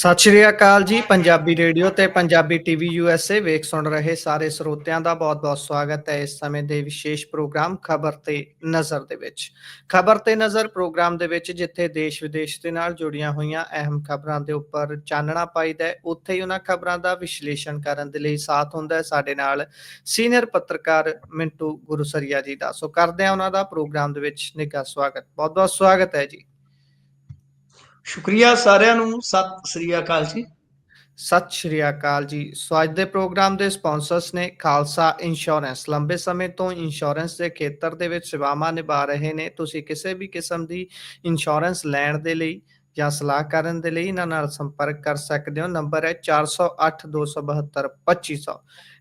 ਸਤਿ ਸ਼੍ਰੀ ਅਕਾਲ ਜੀ, ਪੰਜਾਬੀ ਰੇਡੀਓ ਤੇ ਪੰਜਾਬੀ ਟੀਵੀ ਯੂਐਸਏ ਵੇਖ ਸੁਣ ਰਹੇ ਸਾਰੇ ਸਰੋਤਿਆਂ ਦਾ ਬਹੁਤ-ਬਹੁਤ ਸਵਾਗਤ ਹੈ ਇਸ ਸਮੇਂ ਦੇ ਵਿਸ਼ੇਸ਼ ਪ੍ਰੋਗਰਾਮ ਖਬਰ ਤੇ ਨਜ਼ਰ ਦੇ ਵਿੱਚ। ਖਬਰ ਤੇ ਨਜ਼ਰ ਪ੍ਰੋਗਰਾਮ ਦੇ ਵਿੱਚ ਜਿੱਥੇ ਦੇਸ਼ ਵਿਦੇਸ਼ ਦੇ ਨਾਲ ਜੁੜੀਆਂ ਹੋਈਆਂ ਅਹਿਮ ਖਬਰਾਂ ਦੇ ਉੱਪਰ ਚਾਨਣਾ ਪਾਈਦਾ ਹੈ, ਉੱਥੇ ਹੀ ਉਹਨਾਂ ਖਬਰਾਂ ਦਾ ਵਿਸ਼ਲੇਸ਼ਣ ਕਰਨ ਦੇ ਲਈ ਸਾਥ ਹੁੰਦਾ ਹੈ। ਸਾਡੇ ਨਾਲ ਸੀਨੀਅਰ ਪੱਤਰਕਾਰ ਮਿੰਟੂ ਗੁਰੂਸਰੀਆ ਜੀ ਦਾ। ਸੋ ਕਰਦੇ ਹਾਂ ਉਹਨਾਂ ਦਾ ਪ੍ਰੋਗਰਾਮ ਦੇ ਵਿੱਚ ਨਿੱਘਾ ਸਵਾਗਤ। ਬਹੁਤ-ਬਹੁਤ ਸਵਾਗਤ ਹੈ ਜੀ। ਸ਼ੁਕਰੀਆ ਸਾਰਿਆਂ ਨੂੰ। ਸਤਿ ਸ੍ਰੀ ਅਕਾਲ ਜੀ। ਸਤਿ ਸ਼੍ਰੀ ਅਕਾਲ ਜੀ। ਸੋ ਅੱਜ ਦੇ ਪ੍ਰੋਗਰਾਮ ਦੇ ਸਪਾਂਸਰਸ ਨੇ ਖਾਲਸਾ ਇੰਸ਼ੋਰੈਂਸ। ਲੰਬੇ ਸਮੇਂ ਤੋਂ ਇੰਸ਼ੋਰੈਂਸ ਦੇ ਖੇਤਰ ਦੇ ਵਿੱਚ ਸੇਵਾਵਾਂ ਨਿਭਾ ਰਹੇ ਨੇ। ਤੁਸੀਂ ਕਿਸੇ ਵੀ ਕਿਸਮ ਦੀ ਇੰਸ਼ੋਰੈਂਸ ਲੈਣ ਦੇ ਲਈ ਜਾਂ ਸਲਾਹ ਕਰਨ ਦੇ ਲਈ ਇਹਨਾਂ ਨਾਲ ਸੰਪਰਕ ਕਰ ਸਕਦੇ ਹੋ। ਨੰਬਰ ਹੈ 408 272 2500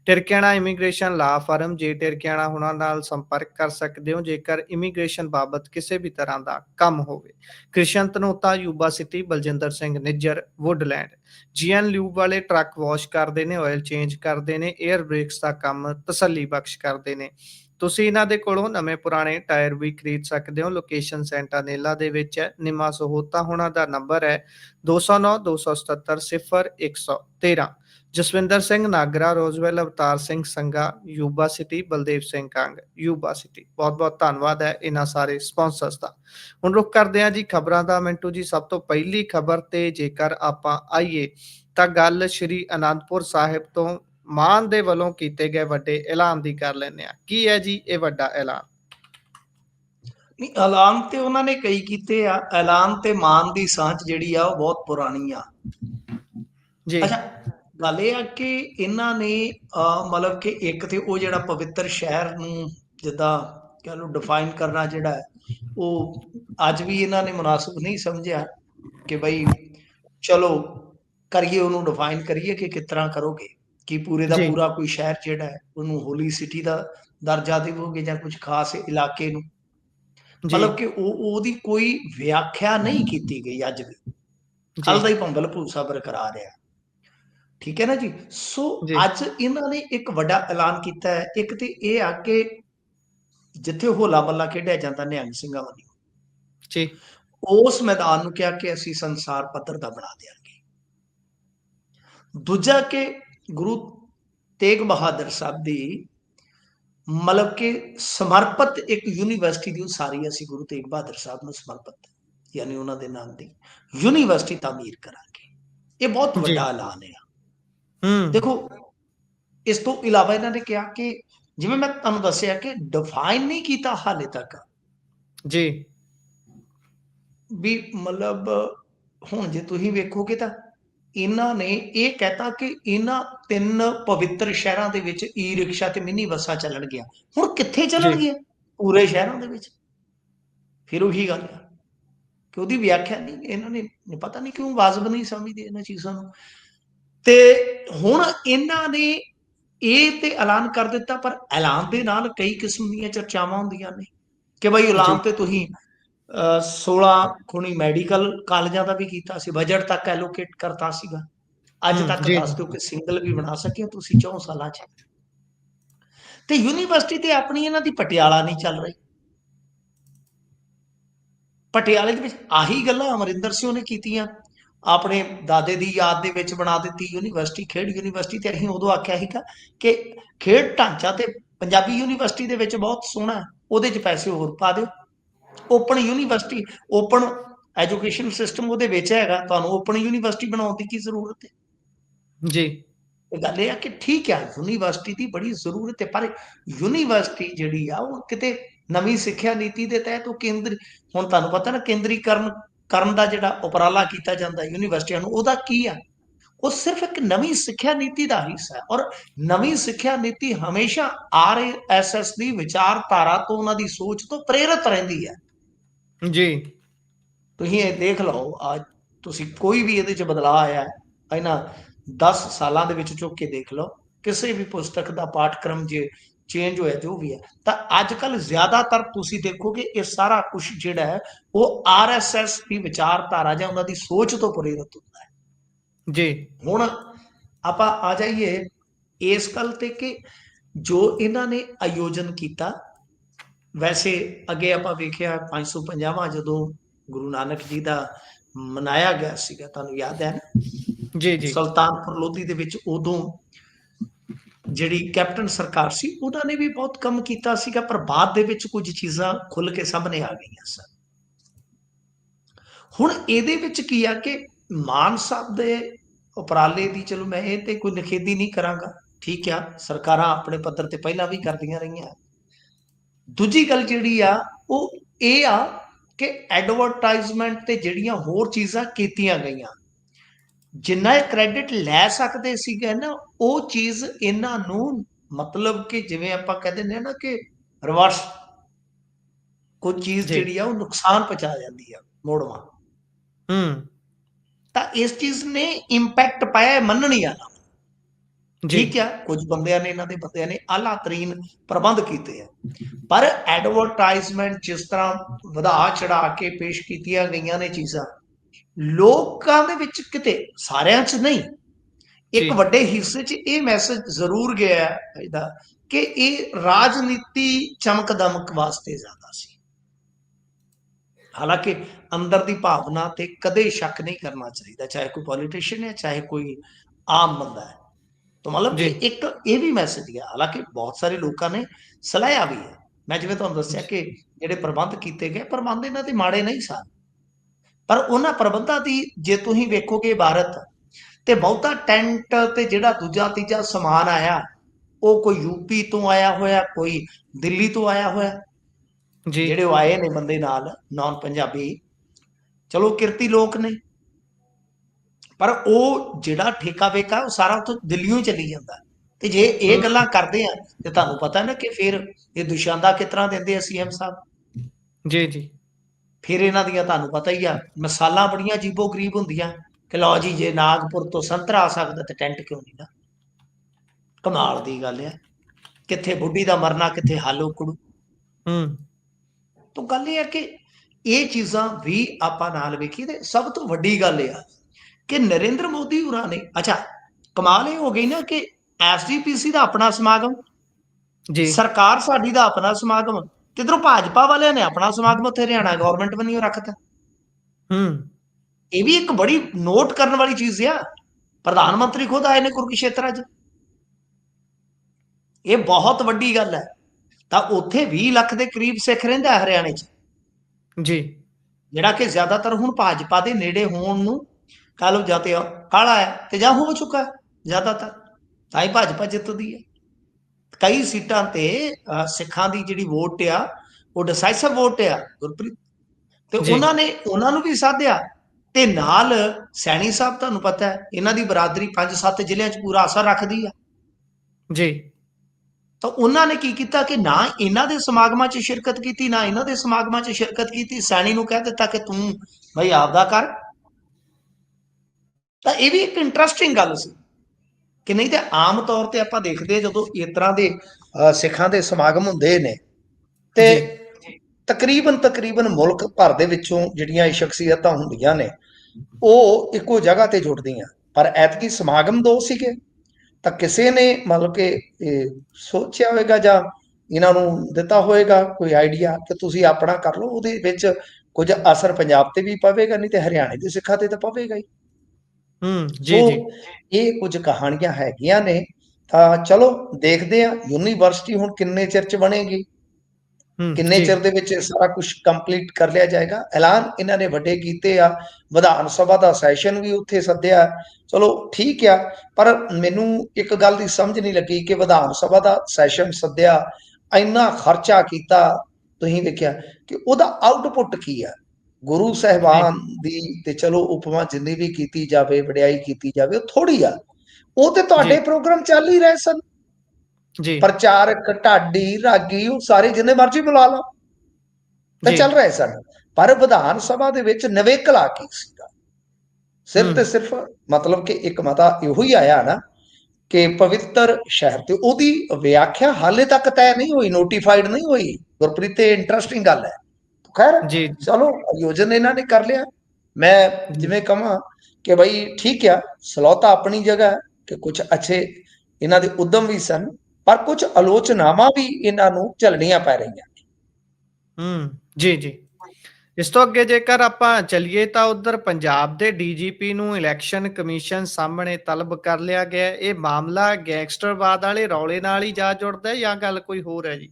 ਟਿਰਕਿਆਣਾ ਇਮੀਗ੍ਰੇਸ਼ਨ ਲਾ ਫਰਮ, ਜੇ ਟਿਰਕਿਆਣਾ ਹੁਣਾਂ ਨਾਲ ਸੰਪਰਕ ਕਰ ਸਕਦੇ ਹੋ, ਜੇਕਰ ਇਮੀਗ੍ਰੇਸ਼ਨ ਬਾਬਤ ਕਿਸੇ ਵੀ ਤਰ੍ਹਾਂ ਦਾ ਕੰਮ ਹੋਵੇ। Krishan Tanota Yuba City, Baljinder Singh Nijjar, Woodland. GN lube ਵਾਲੇ ਟਰੱਕ ਵਾਸ਼ ਕਰਦੇ ਨੇ ਆਇਲ ਚੇਂਜ ਕਰਦੇ ਨੇ 에ਅਰ ਬ੍ਰੇਕਸ ਦਾ ਕੰਮ ਤਸੱਲੀ ਬਖਸ਼ ਕਰਦੇ ਨੇ। ਤੁਸੀਂ ਇਹਨਾਂ ਦੇ ਕੋਲੋਂ ਨਵੇਂ ਪੁਰਾਣੇ ਟਾਇਰ ਵੀ ਖਰੀਦ ਸਕਦੇ ਹੋ। ਲੋਕੇਸ਼ਨ ਸੈਂਟਾ ਸੈਂਟਾਨੇਲਾ ਦੇ ਵਿੱਚ ਹੈ। ਨਿਮਾ ਸਹੋਤਾ ਹੋਣਾ ਦਾ ਨੰਬਰ ਹੈ 209 277 0113 Jaswinder Singh Nagra Roseville Avtar Singh Sanga Yuba City Baldev Singh Kang Yuba City. ਬਹੁਤ ਬਹੁਤ ਧੰਨਵਾਦ ਹੈ ਇਹਨਾਂ ਸਾਰੇ ਸਪਾਂਸਰਸ ਦਾ। ਹੁਣ ਰੁਕ ਕਰਦੇ ਹਾਂ ਜੀ ਖਬਰਾਂ ਦਾ। ਮਿੰਟੂ ਜੀ ਸਭ ਤੋਂ ਪਹਿਲੀ ਖਬਰ ਤੇ ਜੇਕਰ ਆਪਾਂ ਆਈਏ ਤਾਂ ਗੱਲ ਸ਼੍ਰੀ ਅਨੰਦਪੁਰ ਸਾਹਿਬ ਤੋਂ ਮਾਨ ਦੇ ਵੱਲੋਂ ਕੀਤੇ ਗਏ ਵੱਡੇ ਐਲਾਨ ਦੀ ਕਰ ਲੈਂਦੇ ਆ ਕੀ ਹੈ ਜੀ ਇਹ ਵੱਡਾ ਐਲਾਨ? ਨਹੀਂ ਐਲਾਨ ਤੇ ਉਹਨਾਂ ਨੇ ਕਈ ਕੀਤੇ ਆ। ਐਲਾਨ ਤੇ ਮਾਨ ਦੀ ਸਾਂਝ ਜਿਹੜੀ ਆ ਉਹ ਬਹੁਤ ਪੁਰਾਣੀ ਆ। ਜੀ। ਅੱਛਾ ਗੱਲ ਇਹ ਆ ਕਿ ਇਹਨਾਂ ਨੇ ਮਤਲਬ ਕਿ ਇੱਕ ਤੇ ਉਹ ਜਿਹੜਾ ਪਵਿੱਤਰ ਸ਼ਹਿਰ ਨੂੰ ਜਿੱਦਾਂ ਕਹ ਲਓ ਡਿਫਾਈਨ ਕਰਨਾ ਜਿਹੜਾ ਹੈ, ਉਹ ਅੱਜ ਵੀ ਇਹਨਾਂ ਨੇ ਮੁਨਾਸਬ ਨਹੀਂ ਸਮਝਿਆ ਕਿ ਬਈ ਚਲੋ ਕਰੀਏ ਉਹਨੂੰ ਡਿਫਾਈਨ ਕਰੀਏ ਕਿ ਕਿਸ ਤਰ੍ਹਾਂ ਕਰੋਗੇ ਕਿ ਪੂਰੇ ਦਾ। ਪੂਰਾ ਕੋਈ ਸ਼ਹਿਰ ਜਿਹੜਾ ਹੈ ਉਹਨੂੰ ਹੋਲੀ ਸਿਟੀ ਦਾ ਦਰਜਾ ਦੇਵੋਗੇ ਜਾਂ ਕੁਝ ਖਾਸ ਇਲਾਕੇ ਨੂੰ। ਮਤਲਬ ਕਿ ਉਹ ਉਹਦੀ ਕੋਈ ਵਿਆਖਿਆ ਨਹੀਂ ਕੀਤੀ ਗਈ ਅੱਜ ਵੀ। ਕੱਲ ਦਾ ਹੀ ਭੰਗਲ ਭੂਸਾ ਬਰਕਰਾਰ ਹੈ ਠੀਕ ਹੈ ਨਾ ਜੀ? ਸੋ। ਅੱਜ ਇਹਨਾਂ ਨੇ ਇੱਕ ਵੱਡਾ ਐਲਾਨ ਕੀਤਾ ਹੈ। ਇੱਕ ਤੇ ਇਹ ਆ ਕਿ ਜਿੱਥੇ ਹੋਲਾ ਮੱਲਾ ਖੇਡਿਆ ਜਾਂਦਾ ਨਿਹੰਗ ਸਿੰਘਾਂ ਵੱਲੋਂ। ਜੀ। ਉਸ ਮੈਦਾਨ ਨੂੰ ਕਿਹਾ ਕਿ ਅਸੀਂ ਸੰਸਾਰ ਪੱਧਰ ਦਾ ਬਣਾ ਦਿਆਂਗੇ। ਦੂਜਾ ਕਿ ਗੁਰੂ ਤੇਗ ਬਹਾਦਰ ਸਾਹਿਬ ਦੀ ਮਤਲਬ ਕਿ ਸਮਰਪਿਤ ਇੱਕ ਯੂਨੀਵਰਸਿਟੀ ਦੀ ਉਸਾਰੀ ਅਸੀਂ ਗੁਰੂ ਤੇਗ ਬਹਾਦਰ ਸਾਹਿਬ ਨੂੰ ਸਮਰਪਿਤ ਯਾਨੀ ਉਹਨਾਂ ਦੇ ਨਾਮ ਦੀ ਯੂਨੀਵਰਸਿਟੀ ਤਾਮੀਰ ਕਰਾਂਗੇ। ਇਹ ਬਹੁਤ। ਵੱਡਾ ਐਲਾਨ ਹੈ ਹੂੰ। ਦੇਖੋ ਇਸ ਤੋਂ ਇਲਾਵਾ ਇਹਨਾਂ ਨੇ ਕਿਹਾ ਕਿ ਜਿਵੇਂ ਮੈਂ ਤੁਹਾਨੂੰ ਦੱਸਿਆ ਕਿ ਡਿਫਾਈਨ ਨਹੀਂ ਕੀਤਾ ਹਾਲੇ ਤੱਕ। ਜੀ। ਵੀ ਮਤਲਬ ਹੁਣ ਜੇ ਤੁਸੀਂ ਵੇਖੋਗੇ ਤਾਂ ਇਹਨਾਂ ਨੇ ਇਹ ਕਹਿਤਾ ਕਿ ਇਹਨਾਂ ਤਿੰਨ ਪਵਿੱਤਰ ਸ਼ਹਿਰਾਂ ਦੇ ਵਿੱਚ ਈ ਰਿਕਸ਼ਾ ਤੇ ਮਿੰਨੀ ਬੱਸਾਂ ਚੱਲਣਗੀਆਂ ਹੁਣ ਕਿੱਥੇ ਚੱਲਣਗੀਆਂ ਪੂਰੇ ਸ਼ਹਿਰਾਂ ਦੇ ਵਿੱਚ। ਫਿਰ ਉਹੀ ਗੱਲ ਆ। ਕਿ ਉਹਦੀ ਵਿਆਖਿਆ ਨਹੀਂ ਇਹਨਾਂ ਨੇ ਪਤਾ ਨਹੀਂ ਕਿਉਂ ਵਾਜਬ ਨਹੀਂ ਸਮਝਦੇ ਇਹਨਾਂ ਚੀਜ਼ਾਂ ਨੂੰ। ਤੇ ਹੁਣ ਇਹਨਾਂ ਨੇ ਇਹ ਤੇ ਐਲਾਨ ਕਰ ਦਿੱਤਾ ਪਰ ਐਲਾਨ ਦੇ ਨਾਲ ਕਈ ਕਿਸਮ ਦੀਆਂ ਚਰਚਾਵਾਂ ਹੁੰਦੀਆਂ ਨੇ ਕਿ ਭਾਈ ਐਲਾਨ। ਤੇ ਤੁਸੀਂ ਅਹ 16 ਖੁਣੀ ਮੈਡੀਕਲ ਕਾਲਜਾਂ ਦਾ ਵੀ ਕੀਤਾ ਸੀ ਬਜਟ ਤੱਕ ਐਲੋਕੇਟ ਕਰਤਾ ਸੀਗਾ ਅੱਜ ਤੱਕ। ਦੱਸ ਦਿਓ ਕਿ ਸਿੰਗਲ ਵੀ ਬਣਾ ਸਕੇ ਤੁਸੀਂ 4 ਸਾਲਾਂ 'ਚ ਤੇ ਯੂਨੀਵਰਸਿਟੀ ਤੇ ਆਪਣੀ ਇਹਨਾਂ ਦੀ ਪਟਿਆਲਾ ਨਹੀਂ ਚੱਲ ਰਹੀ ਪਟਿਆਲੇ ਦੇ ਵਿੱਚ ਆਹੀ ਗੱਲਾਂ ਅਮਰਿੰਦਰ ਸਿੰਘ ਨੇ ਕੀਤੀਆਂ ਆਪਣੇ ਦਾਦੇ ਦੀ ਯਾਦ ਦੇ ਵਿੱਚ ਬਣਾ ਦਿੱਤੀ ਯੂਨੀਵਰਸਿਟੀ ਖੇਡ ਯੂਨੀਵਰਸਿਟੀ ਤੇ ਅਸੀਂ ਉਦੋਂ ਆਖਿਆ ਸੀਗਾ ਕਿ ਖੇਡ ਢਾਂਚਾ ਤੇ ਪੰਜਾਬੀ ਯੂਨੀਵਰਸਿਟੀ ਦੇ ਵਿੱਚ ਬਹੁਤ ਸੋਹਣਾ ਉਹਦੇ 'ਚ ਪੈਸੇ ਹੋਰ ਪਾ ਦਿਓ। Open university open education system ਉਹਦੇ ਵਿੱਚ ਹੈਗਾ ਤੁਹਾਨੂੰ ਓਪਨ ਯੂਨੀਵਰਸਿਟੀ ਬਣਾਉਣ ਦੀ ਕੀ ਜ਼ਰੂਰਤ ਹੈ? ਜੀ। ਇਹ ਗੱਲ ਇਹ ਆ ਕਿ ਠੀਕ ਹੈ ਯੂਨੀਵਰਸਿਟੀ ਦੀ ਬੜੀ ਜ਼ਰੂਰਤ ਹੈ ਪਰ ਯੂਨੀਵਰਸਿਟੀ ਜਿਹੜੀ ਆ ਉਹ ਕਿਤੇ ਨਵੀਂ ਸਿੱਖਿਆ ਨੀਤੀ ਦੇ ਤਹਿਤ ਉਹ ਕੇਂਦਰ ਹੁਣ ਤੁਹਾਨੂੰ ਪਤਾ ਨਾ ਕੇਂਦਰੀਕਰਨ ਕਰਨ ਦਾ ਜਿਹੜਾ ਉਪਰਾਲਾ ਕੀਤਾ ਜਾਂਦਾ ਯੂਨੀਵਰਸਿਟੀਆਂ ਨੂੰ ਉਹਦਾ ਕੀ ਆ? ਉਹ ਸਿਰਫ ਇੱਕ ਨਵੀਂ ਸਿੱਖਿਆ ਨੀਤੀ ਦਾ ਹਿੱਸਾ ਹੈ ਔਰ ਨਵੀਂ ਸਿੱਖਿਆ ਨੀਤੀ ਹਮੇਸ਼ਾ ਆਰਐਸਐਸ ਦੀ ਵਿਚਾਰਧਾਰਾ ਤੋਂ ਉਹਨਾਂ ਦੀ ਸੋਚ ਤੋਂ ਪ੍ਰੇਰਿਤ ਰਹਿੰਦੀ ਹੈ। ਜੀ। ਤੁਸੀਂ ਇਹ ਦੇਖ ਲਓ ਅੱਜ ਤੁਸੀਂ ਕੋਈ ਵੀ ਇਹਦੇ ਚ ਬਦਲਾਅ ਆਇਆ ਹੈ ਇਹਨਾਂ 10 ਸਾਲਾਂ ਦੇ ਵਿੱਚ ਚੁੱਕ ਕੇ ਦੇਖ ਲਓ ਕਿਸੇ ਵੀ ਪੁਸਤਕ ਦਾ ਪਾਠਕ੍ਰਮ ਜੇ ਚੇਂਜ ਹੋਇਆ ਜੋ ਵੀ ਹੈ। ਤਾਂ ਅੱਜ ਕੱਲ ਜ਼ਿਆਦਾਤਰ ਤੁਸੀਂ ਦੇਖੋਗੇ ਇਹ ਸਾਰਾ ਕੁਝ ਜਿਹੜਾ ਹੈ ਉਹ ਆਰਐਸਐਸ ਦੀ ਵਿਚਾਰਧਾਰਾ ਜਾਂ ਉਹਨਾਂ ਦੀ ਸੋਚ ਤੋਂ ਪ੍ਰੇਰਿਤ ਹੁੰਦਾ ਹੈ। ਜੀ। ਹੁਣ ਆਪਾਂ ਆ ਜਾਈਏ ਇਸ ਗੱਲ ਤੇ ਕਿ ਜੋ ਇਹਨਾਂ ਨੇ ਆਯੋਜਨ ਕੀਤਾ ਵੈਸੇ ਅੱਗੇ ਆਪਾਂ ਵੇਖਿਆ 550ਵਾਂ ਜਦੋਂ ਗੁਰੂ ਨਾਨਕ ਜੀ ਦਾ ਮਨਾਇਆ ਗਿਆ ਸੀਗਾ ਤੁਹਾਨੂੰ ਯਾਦ ਹੈ ਨਾ? ਜੀ ਜੀ। ਸੁਲਤਾਨਪੁਰ ਲੋਧੀ ਦੇ ਵਿੱਚ ਉਦੋਂ ਜਿਹੜੀ ਕੈਪਟਨ ਸਰਕਾਰ ਸੀ, ਉਹਨਾਂ ਨੇ ਵੀ ਬਹੁਤ ਕੰਮ ਕੀਤਾ ਸੀਗਾ, ਪਰ ਬਾਅਦ ਦੇ ਵਿੱਚ ਕੁਝ ਚੀਜ਼ਾਂ ਖੁੱਲ ਕੇ ਸਾਹਮਣੇ ਆ ਗਈਆਂ ਸਨ। ਹੁਣ ਇਹਦੇ ਵਿੱਚ ਕੀ ਆ ਕਿ ਮਾਨ ਸਾਹਿਬ ਦੇ ਉਪਰਾਲੇ ਦੀ, ਚਲੋ ਮੈਂ ਇਹ ਤੇ ਕੋਈ ਨਿਖੇਧੀ ਨਹੀਂ ਕਰਾਂਗਾ, ਠੀਕ ਆ, ਸਰਕਾਰਾਂ ਆਪਣੇ ਪੱਧਰ ਤੇ ਪਹਿਲਾਂ ਵੀ ਕਰਦੀਆਂ ਰਹੀਆਂ। ਦੂਜੀ ਗੱਲ ਜਿਹੜੀ ਆ, ਉਹ ਇਹ ਆ ਕਿ ਐਡਵਰਟਾਈਜ਼ਮੈਂਟ ਤੇ ਜਿਹੜੀਆਂ ਹੋਰ ਚੀਜ਼ਾਂ ਕੀਤੀਆਂ ਗਈਆਂ ਜਿੰਨਾ ਇਹ ਕ੍ਰੈਡਿਟ ਲੈ ਸਕਦੇ ਸੀਗੇ ਨਾ ਉਹ ਚੀਜ਼ ਇਹਨਾਂ ਨੂੰ ਮਤਲਬ ਕਿ ਜਿਵੇਂ ਆਪਾਂ ਕਹਿੰਦੇ ਨੇ ਨਾ ਕਿ ਰਿਵਰਸ ਕੋਈ ਚੀਜ਼। ਜਿਹੜੀ ਆ ਉਹ ਨੁਕਸਾਨ ਪਹੁੰਚਾ ਜਾਂਦੀ ਆ ਮੋੜਵਾ ਹੂੰ। ਤਾਂ ਇਸ ਚੀਜ਼ ਨੇ ਇੰਪੈਕਟ ਪਾਇਆ ਮੰਨਣੀ ਆ। ਜੀ। ਠੀਕ ਆ ਕੁਝ ਬੰਦਿਆਂ ਨੇ ਇਹਨਾਂ ਦੇ ਬੰਦਿਆਂ ਨੇ ਆਲਾ ਤਰੀਨ ਪ੍ਰਬੰਧ ਕੀਤੇ ਆ। ਪਰ ਐਡਵਰਟਾਈਜ਼ਮੈਂਟ ਜਿਸ ਤਰ੍ਹਾਂ ਵਧਾ ਚੜਾ ਕੇ ਪੇਸ਼ ਕੀਤੀਆਂ ਗਈਆਂ ਨੇ ਚੀਜ਼ਾਂ ਲੋਕਾਂ ਦੇ ਵਿੱਚ ਕਿਤੇ ਸਾਰਿਆਂ 'ਚ ਨਹੀਂ। ਇੱਕ ਵੱਡੇ ਹਿੱਸੇ 'ਚ ਇਹ ਮੈਸੇਜ ਜ਼ਰੂਰ ਗਿਆ ਹੈ ਇਹਦਾ ਕਿ ਇਹ ਰਾਜਨੀਤੀ ਚਮਕ ਦਮਕ ਵਾਸਤੇ ਜ਼ਿਆਦਾ ਸੀ। ਹਾਲਾਂਕਿ ਅੰਦਰ ਦੀ ਭਾਵਨਾ ਤੇ ਕਦੇ ਸ਼ੱਕ ਨਹੀਂ ਕਰਨਾ ਚਾਹੀਦਾ ਚਾਹੇ ਕੋਈ ਪੋਲੀਟੀਸ਼ੀਅਨ ਹੈ ਚਾਹੇ ਕੋਈ ਆਮ ਬੰਦਾ ਹੈ। ਤਾਂ ਮਤਲਬ ਇੱਕ ਇਹ ਵੀ ਮੈਸੇਜ ਹੈ ਹਾਲਾਂਕਿ ਬਹੁਤ ਸਾਰੇ ਲੋਕਾਂ ਨੇ ਸਲਾਹਿਆ ਵੀ ਹੈ। ਮੈਂ ਜਿਵੇਂ ਤੁਹਾਨੂੰ ਦੱਸਿਆ ਕਿ ਜਿਹੜੇ ਪ੍ਰਬੰਧ ਕੀਤੇ ਗਏ ਪ੍ਰਬੰਧ ਇਹਨਾਂ ਦੇ ਮਾੜੇ ਨਹੀਂ ਸਨ। ਪਰ ਉਹਨਾਂ ਪ੍ਰਬੰਧਾਂ ਦੀ ਜੇ ਤੁਸੀਂ ਵੇਖੋਗੇ ਭਾਰਤ ਤੇ ਬਹੁਤਾ ਟੈਂਟ ਤੇ ਜਿਹੜਾ ਦੂਜਾ ਤੀਜਾ ਸਮਾਨ ਆਇਆ ਉਹ ਕੋਈ ਯੂਪੀ ਤੋਂ ਆਇਆ ਹੋਇਆ ਕੋਈ ਦਿੱਲੀ ਤੋਂ ਆਇਆ ਹੋਇਆ? ਜੀ। ਜਿਹੜੇ ਉਹ ਆਏ ਨੇ ਬੰਦੇ ਨਾਲ ਨਾਨ ਪੰਜਾਬੀ ਚਲੋ ਕਿਰਤੀ ਲੋਕ ਨੇ। ਪਰ ਉਹ ਜਿਹੜਾ ਠੇਕਾ ਵੇਕਾ ਉਹ ਸਾਰਾ ਉੱਥੋਂ ਦਿੱਲੀੋਂ ਚੱਲੀ ਜਾਂਦਾ। ਤੇ ਜੇ ਇਹ ਗੱਲਾਂ ਕਰਦੇ ਆ ਤੇ ਤੁਹਾਨੂੰ ਪਤਾ ਨਾ ਕਿ ਫਿਰ ਇਹ ਦੁਸ਼ਾਂਦਾ ਕਿਸ ਤਰ੍ਹਾਂ ਦਿੰਦੇ ਆ ਸੀਐਮ ਸਾਹਿਬ? ਜੀ ਜੀ। ਫਿਰ ਇਹਨਾਂ ਦੀਆਂ ਤੁਹਾਨੂੰ ਪਤਾ ਹੀ ਆ ਮਿਸਾਲਾਂ ਬੜੀਆਂ ਅਜੀਬੋ ਗਰੀਬ ਹੁੰਦੀਆਂ। ਕਿ ਲਓ ਜੀ ਜੇ ਨਾਗਪੁਰ ਤੋਂ ਸੰਤਰਾ ਆ ਸਕਦਾ ਤੇ ਟੈਂਟ ਕਿਉਂ ਨਹੀਂ ਨਾ ਕਮਾਲ ਦੀ ਗੱਲ ਆ। ਕਿੱਥੇ ਬੁੱਢੀ ਦਾ ਮਰਨਾ ਕਿੱਥੇ ਹਾਲੋ ਕੁੜੂ। ਹੂੰ। ਤਾਂ ਗੱਲ ਇਹ ਹੈ ਕਿ ਇਹ ਚੀਜ਼ਾਂ ਵੀ ਆਪਾਂ ਨਾਲ ਵੇਖੀ ਤੇ ਸਭ ਤੋਂ ਵੱਡੀ ਗੱਲ ਇਹ ਆ ਕਿ ਨਰਿੰਦਰ ਮੋਦੀ ਹੋਰਾਂ ਨੇ ਅੱਛਾ ਕਮਾਲ ਇਹ ਹੋ ਗਈ ਨਾ ਕਿ ਐਸਜੀਪੀਸੀ ਦਾ ਆਪਣਾ ਸਮਾਗਮ ਜੀ। ਸਰਕਾਰ ਸਾਡੀ ਦਾ ਆਪਣਾ ਸਮਾਗਮ ਇਧਰੋਂ ਭਾਜਪਾ ਵਾਲਿਆਂ ਨੇ ਆਪਣਾ ਸਮਾਗਮ ਉੱਥੇ ਹਰਿਆਣਾ ਗਵਰਨਮੈਂਟ ਬਣੀ ਉਹ ਰੱਖਤਾ। ਹੂੰ। ਇਹ ਵੀ ਇੱਕ ਬੜੀ ਨੋਟ ਕਰਨ ਵਾਲੀ ਚੀਜ਼ ਆ। ਪ੍ਰਧਾਨ ਮੰਤਰੀ ਖੁਦ ਆਏ ਨੇ ਕੁਰੂਕਸ਼ੇਤਰ ਅੱਜ। ਇਹ ਬਹੁਤ ਵੱਡੀ ਗੱਲ ਹੈ। ਤਾਂ ਉੱਥੇ 20 ਲੱਖ ਦੇ ਕਰੀਬ ਸਿੱਖ ਰਹਿੰਦਾ ਹਰਿਆਣੇ 'ਚ। ਜੀ। ਜਿਹੜਾ ਕਿ ਜ਼ਿਆਦਾਤਰ ਹੁਣ ਭਾਜਪਾ ਦੇ ਨੇੜੇ ਹੋਣ ਨੂੰ ਕਹ ਲਓ ਜਾਂ ਤੇ ਕਾਲਾ ਹੈ ਤੇ ਜਾਂ ਹੋ ਚੁੱਕਾ ਹੈ ਜ਼ਿਆਦਾਤਰ। ਤਾਂ ਹੀ ਭਾਜਪਾ ਜਿੱਤਦੀ ਹੈ। ਕਈ ਸੀਟਾਂ ਤੇ ਸਿੱਖਾਂ ਦੀ ਜਿਹੜੀ ਵੋਟ ਆ ਉਹ ਡਿਸਾਈਸਿਵ ਵੋਟ ਆ ਗੁਰਪ੍ਰੀਤ। ਤੇ। ਉਹਨਾਂ ਨੇ ਉਹਨਾਂ ਨੂੰ ਵੀ ਸਾਧਿਆ। ਤੇ ਨਾਲ ਸੈਣੀ ਸਾਹਿਬ ਤੁਹਾਨੂੰ ਪਤਾ ਹੈ ਇਹਨਾਂ ਦੀ ਬਰਾਦਰੀ 5-7 ਜ਼ਿਲ੍ਹਿਆਂ 'ਚ ਪੂਰਾ ਅਸਰ ਰੱਖਦੀ ਆ। ਜੀ। ਤਾਂ ਉਹਨਾਂ ਨੇ ਕੀ ਕੀਤਾ ਕਿ ਨਾ ਇਹਨਾਂ ਦੇ ਸਮਾਗਮਾਂ 'ਚ ਸ਼ਿਰਕਤ ਕੀਤੀ ਨਾ ਇਹਨਾਂ ਦੇ ਸਮਾਗਮਾਂ 'ਚ ਸ਼ਿਰਕਤ ਕੀਤੀ। ਸੈਣੀ ਨੂੰ ਕਹਿ ਦਿੱਤਾ ਕਿ ਤੂੰ ਭਾਈ ਆਪਦਾ ਕਰ। ਤਾਂ ਇਹ ਵੀ ਇੱਕ ਇੰਟਰਸਟਿੰਗ ਗੱਲ ਸੀ। ਕਿ ਨਹੀਂ ਤੇ ਆਮ ਤੌਰ ਤੇ ਆਪਾਂ ਦੇਖਦੇ ਜਦੋਂ ਇਸ ਤਰ੍ਹਾਂ ਦੇ ਸਿੱਖਾਂ ਦੇ ਸਮਾਗਮ ਹੁੰਦੇ ਨੇ ਤੇ ਤਕਰੀਬਨ ਤਕਰੀਬਨ ਮੁਲਕ ਭਰ ਦੇ ਵਿੱਚੋਂ ਜਿਹੜੀਆਂ ਇਹ ਸ਼ਖਸੀਅਤਾਂ ਹੁੰਦੀਆਂ ਨੇ ਉਹ ਇੱਕੋ ਜਗ੍ਹਾ ਤੇ ਜੁੜਦੀਆਂ। ਪਰ ਐਤਕੀ ਸਮਾਗਮ ਦੋ ਸੀਗੇ। ਤਾਂ ਕਿਸੇ ਨੇ ਮਤਲਬ ਕਿ ਸੋਚਿਆ ਹੋਵੇਗਾ ਜਾਂ ਇਹਨਾਂ ਨੂੰ ਦਿੱਤਾ ਹੋਵੇਗਾ ਕੋਈ ਆਈਡੀਆ ਕਿ ਤੁਸੀਂ ਆਪਣਾ ਕਰ ਲਓ ਉਹਦੇ ਵਿੱਚ ਕੁਝ ਅਸਰ ਪੰਜਾਬ ਤੇ ਵੀ ਪਵੇਗਾ ਨਹੀਂ ਤੇ ਹਰਿਆਣੇ ਦੇ ਸਿੱਖਾਂ ਤੇ ਤਾਂ ਪਵੇਗਾ ਹੀ। ਹੂੰ ਜੀ ਸੋ ਜੀ। ਇਹ ਕੁਝ ਕਹਾਣੀਆਂ ਹੈਗੀਆਂ ਨੇ ਤਾਂ ਚਲੋ ਦੇਖਦੇ ਆ ਯੂਨੀਵਰਸਿਟੀ ਹੁਣ ਕਿੰਨੇ ਚਿਰ ਚ ਬਣੇਗੀ? ਹੂੰ ਕਿੰਨੇ ਜੀ, ਚਿਰ ਦੇ ਵਿੱਚ ਇਹ ਸਾਰਾ ਕੁਝ ਕੰਪਲੀਟ ਕਰ ਲਿਆ ਜਾਏਗਾ? ਐਲਾਨ ਇਹਨਾਂ ਨੇ ਵੱਡੇ ਕੀਤੇ ਆ ਵਿਧਾਨ ਸਭਾ ਦਾ ਸੈਸ਼ਨ ਵੀ ਉੱਥੇ ਸੱਦਿਆ। ਚਲੋ ਠੀਕ ਆ ਪਰ ਮੈਨੂੰ ਇੱਕ ਗੱਲ ਦੀ ਸਮਝ ਨਹੀਂ ਲੱਗੀ ਕਿ ਵਿਧਾਨ ਸਭਾ ਦਾ ਸੈਸ਼ਨ ਸੱਦਿਆ ਇੰਨਾ ਖਰਚਾ ਕੀਤਾ ਤੁਸੀਂ ਵੇਖਿਆ ਕਿ ਉਹਦਾ ਆਊਟਪੁੱਟ ਕੀ ਆ? ਗੁਰੂ ਸਾਹਿਬਾਨ ਦੀ ਤੇ ਚਲੋ ਉਪਮਾ ਜਿੰਨੀ ਵੀ ਕੀਤੀ ਜਾਵੇ ਵਡਿਆਈ ਕੀਤੀ ਜਾਵੇ ਉਹ ਥੋੜੀ ਆ। ਉਹ ਤੇ ਤੁਹਾਡੇ। ਪ੍ਰੋਗਰਾਮ ਚੱਲ ਹੀ ਰਹੇ ਸਨ। ਜੀ। ਪ੍ਰਚਾਰਕ ਢਾਡੀ ਰਾਗੀ ਉਹ ਸਾਰੇ ਜਿੰਨੇ ਮਰਜ਼ੀ ਬੁਲਾ ਲਓ। ਤੇ। ਚੱਲ ਰਹੇ ਸਨ। ਪਰ ਵਿਧਾਨ ਸਭਾ ਦੇ ਵਿੱਚ ਨਵੇਕਲਾ ਕੀ ਸੀਗਾ। ਸਿਰਫ ਤੇ। ਸਿਰਫ ਮਤਲਬ ਕਿ ਇੱਕ ਮਤਾ ਇਹੋ ਹੀ ਆਇਆ ਨਾ ਕਿ ਪਵਿੱਤਰ ਸ਼ਹਿਰ ਤੇ ਉਹਦੀ ਵਿਆਖਿਆ ਹਾਲੇ ਤੱਕ ਤੈਅ ਨਹੀਂ ਹੋਈ ਨੋਟੀਫਾਈਡ ਨਹੀਂ ਹੋਈ। ਗੁਰਪ੍ਰੀਤ ਤੇ ਇੰਟਰਸਟਿੰਗ ਗੱਲ ਹੈ। ਖੈਰ ਜੀ ਚਲੋ ਆਯੋਜਨ ਇਹਨਾਂ ਨੇ ਕਰ ਲਿਆ। ਮੈਂ ਜਿਵੇਂ ਕਹਾਂ ਕਿ ਬਈ ਠੀਕ ਆ ਸਲੌਤਾ ਆਪਣੀ ਜਗ੍ਹਾ ਕਿ ਕੁਝ ਅੱਛੇ ਇਹਨਾਂ ਦੇ ਉਦਮ ਵੀ ਸਨ ਪਰ ਕੁਝ ਆਲੋਚਨਾਵਾਂ ਵੀ ਇਹਨਾਂ ਨੂੰ ਝੱਲਣੀਆਂ ਪੈ ਰਹੀਆਂ ਹੂੰ ਜੀ ਜੀ। ਇਸ ਤੋਂ ਅੱਗੇ ਜੇਕਰ ਆਪਾਂ ਚੱਲੀਏ ਤਾਂ ਉਧਰ ਪੰਜਾਬ ਦੇ ਡੀਜੀਪੀ ਨੂੰ ਇਲੈਕਸ਼ਨ ਕਮਿਸ਼ਨ ਸਾਹਮਣੇ ਤਲਬ ਕਰ ਲਿਆ ਗਿਆ। ਇਹ ਮਾਮਲਾ ਗੈਂਗਸਟਰਵਾਦ ਵਾਲੇ ਰੌਲੇ ਨਾਲ ਹੀ ਜਾ ਜੁੜਦਾ ਹੈ ਜਾਂ ਗੱਲ ਕੋਈ ਹੋਰ ਹੈ ਜੀ?